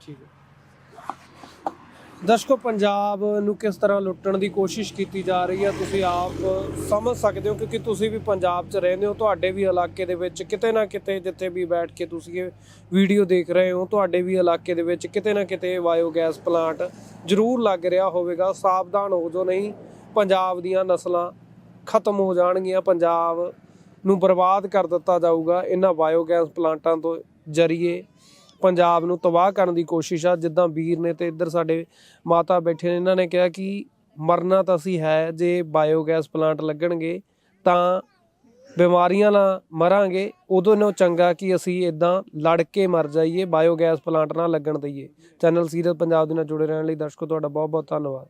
ਠੀਕ ਹੈ। ਦਰਸ਼ਕੋ, ਪੰਜਾਬ ਨੂੰ ਕਿਸ ਤਰ੍ਹਾਂ ਲੁੱਟਣ ਦੀ ਕੋਸ਼ਿਸ਼ ਕੀਤੀ ਜਾ ਰਹੀ ਹੈ, ਤੁਸੀਂ ਆਪ ਸਮਝ ਸਕਦੇ ਹੋ, ਕਿਉਂਕਿ ਤੁਸੀਂ ਵੀ ਪੰਜਾਬ 'ਚ ਰਹਿੰਦੇ ਹੋ, ਤੁਹਾਡੇ ਵੀ ਇਲਾਕੇ ਦੇ ਵਿੱਚ ਕਿਤੇ ਨਾ ਕਿਤੇ ਜਿੱਥੇ ਵੀ ਬੈਠ ਕੇ ਤੁਸੀਂ ਇਹ ਵੀਡੀਓ ਦੇਖ ਰਹੇ ਹੋ, ਤੁਹਾਡੇ ਵੀ ਇਲਾਕੇ ਦੇ ਵਿੱਚ ਕਿਤੇ ਨਾ ਕਿਤੇ ਬਾਇਓਗੈਸ ਪਲਾਂਟ ਜ਼ਰੂਰ ਲੱਗ ਰਿਹਾ ਹੋਵੇਗਾ, ਸਾਵਧਾਨ ਹੋ ਜੋ ਨਹੀਂ ਪੰਜਾਬ ਦੀਆਂ ਨਸਲਾਂ ਖਤਮ ਹੋ ਜਾਣਗੀਆਂ, ਪੰਜਾਬ ਨੂੰ ਬਰਬਾਦ ਕਰ ਦਿੱਤਾ ਜਾਊਗਾ, ਇਹਨਾਂ ਬਾਇਓਗੈਸ ਪਲਾਂਟਾਂ ਤੋਂ ਜਰੀਏ। ਪੰਜਾਬ ਨੂੰ ਤਬਾਹ ਕਰਨ ਦੀ ਕੋਸ਼ਿਸ਼ ਆ, ਜਿੱਦਾਂ ਵੀਰ ਨੇ ਤੇ ਇੱਧਰ ਸਾਡੇ ਮਾਤਾ ਬੈਠੇ ਨੇ, ਇਹਨਾਂ ਨੇ ਕਿਹਾ ਕਿ ਮਰਨਾ ਤਾਂ ਅਸੀਂ ਹੈ, ਜੇ ਬਾਇਓਗੈਸ ਪਲਾਂਟ ਲੱਗਣਗੇ ਤਾਂ ਬਿਮਾਰੀਆਂ ਨਾਲ ਮਰਾਂਗੇ। ਉਦੋਂ ਨਾਲੋਂ ਚੰਗਾ ਕਿ ਅਸੀਂ ਇਦਾਂ ਲੜ ਕੇ ਮਰ ਜਾਈਏ ਬਾਇਓਗੈਸ ਪਲਾਂਟ ਨਾਲ ਲੱਗਣ ਦਈਏ। ਚੈਨਲ ਸੀਰਤ ਪੰਜਾਬ ਦੇ ਨਾਲ ਜੁੜੇ ਰਹਿਣ ਲਈ ਦਰਸ਼ਕੋ, ਤੁਹਾਡਾ ਬਹੁਤ ਬਹੁਤ ਧੰਨਵਾਦ।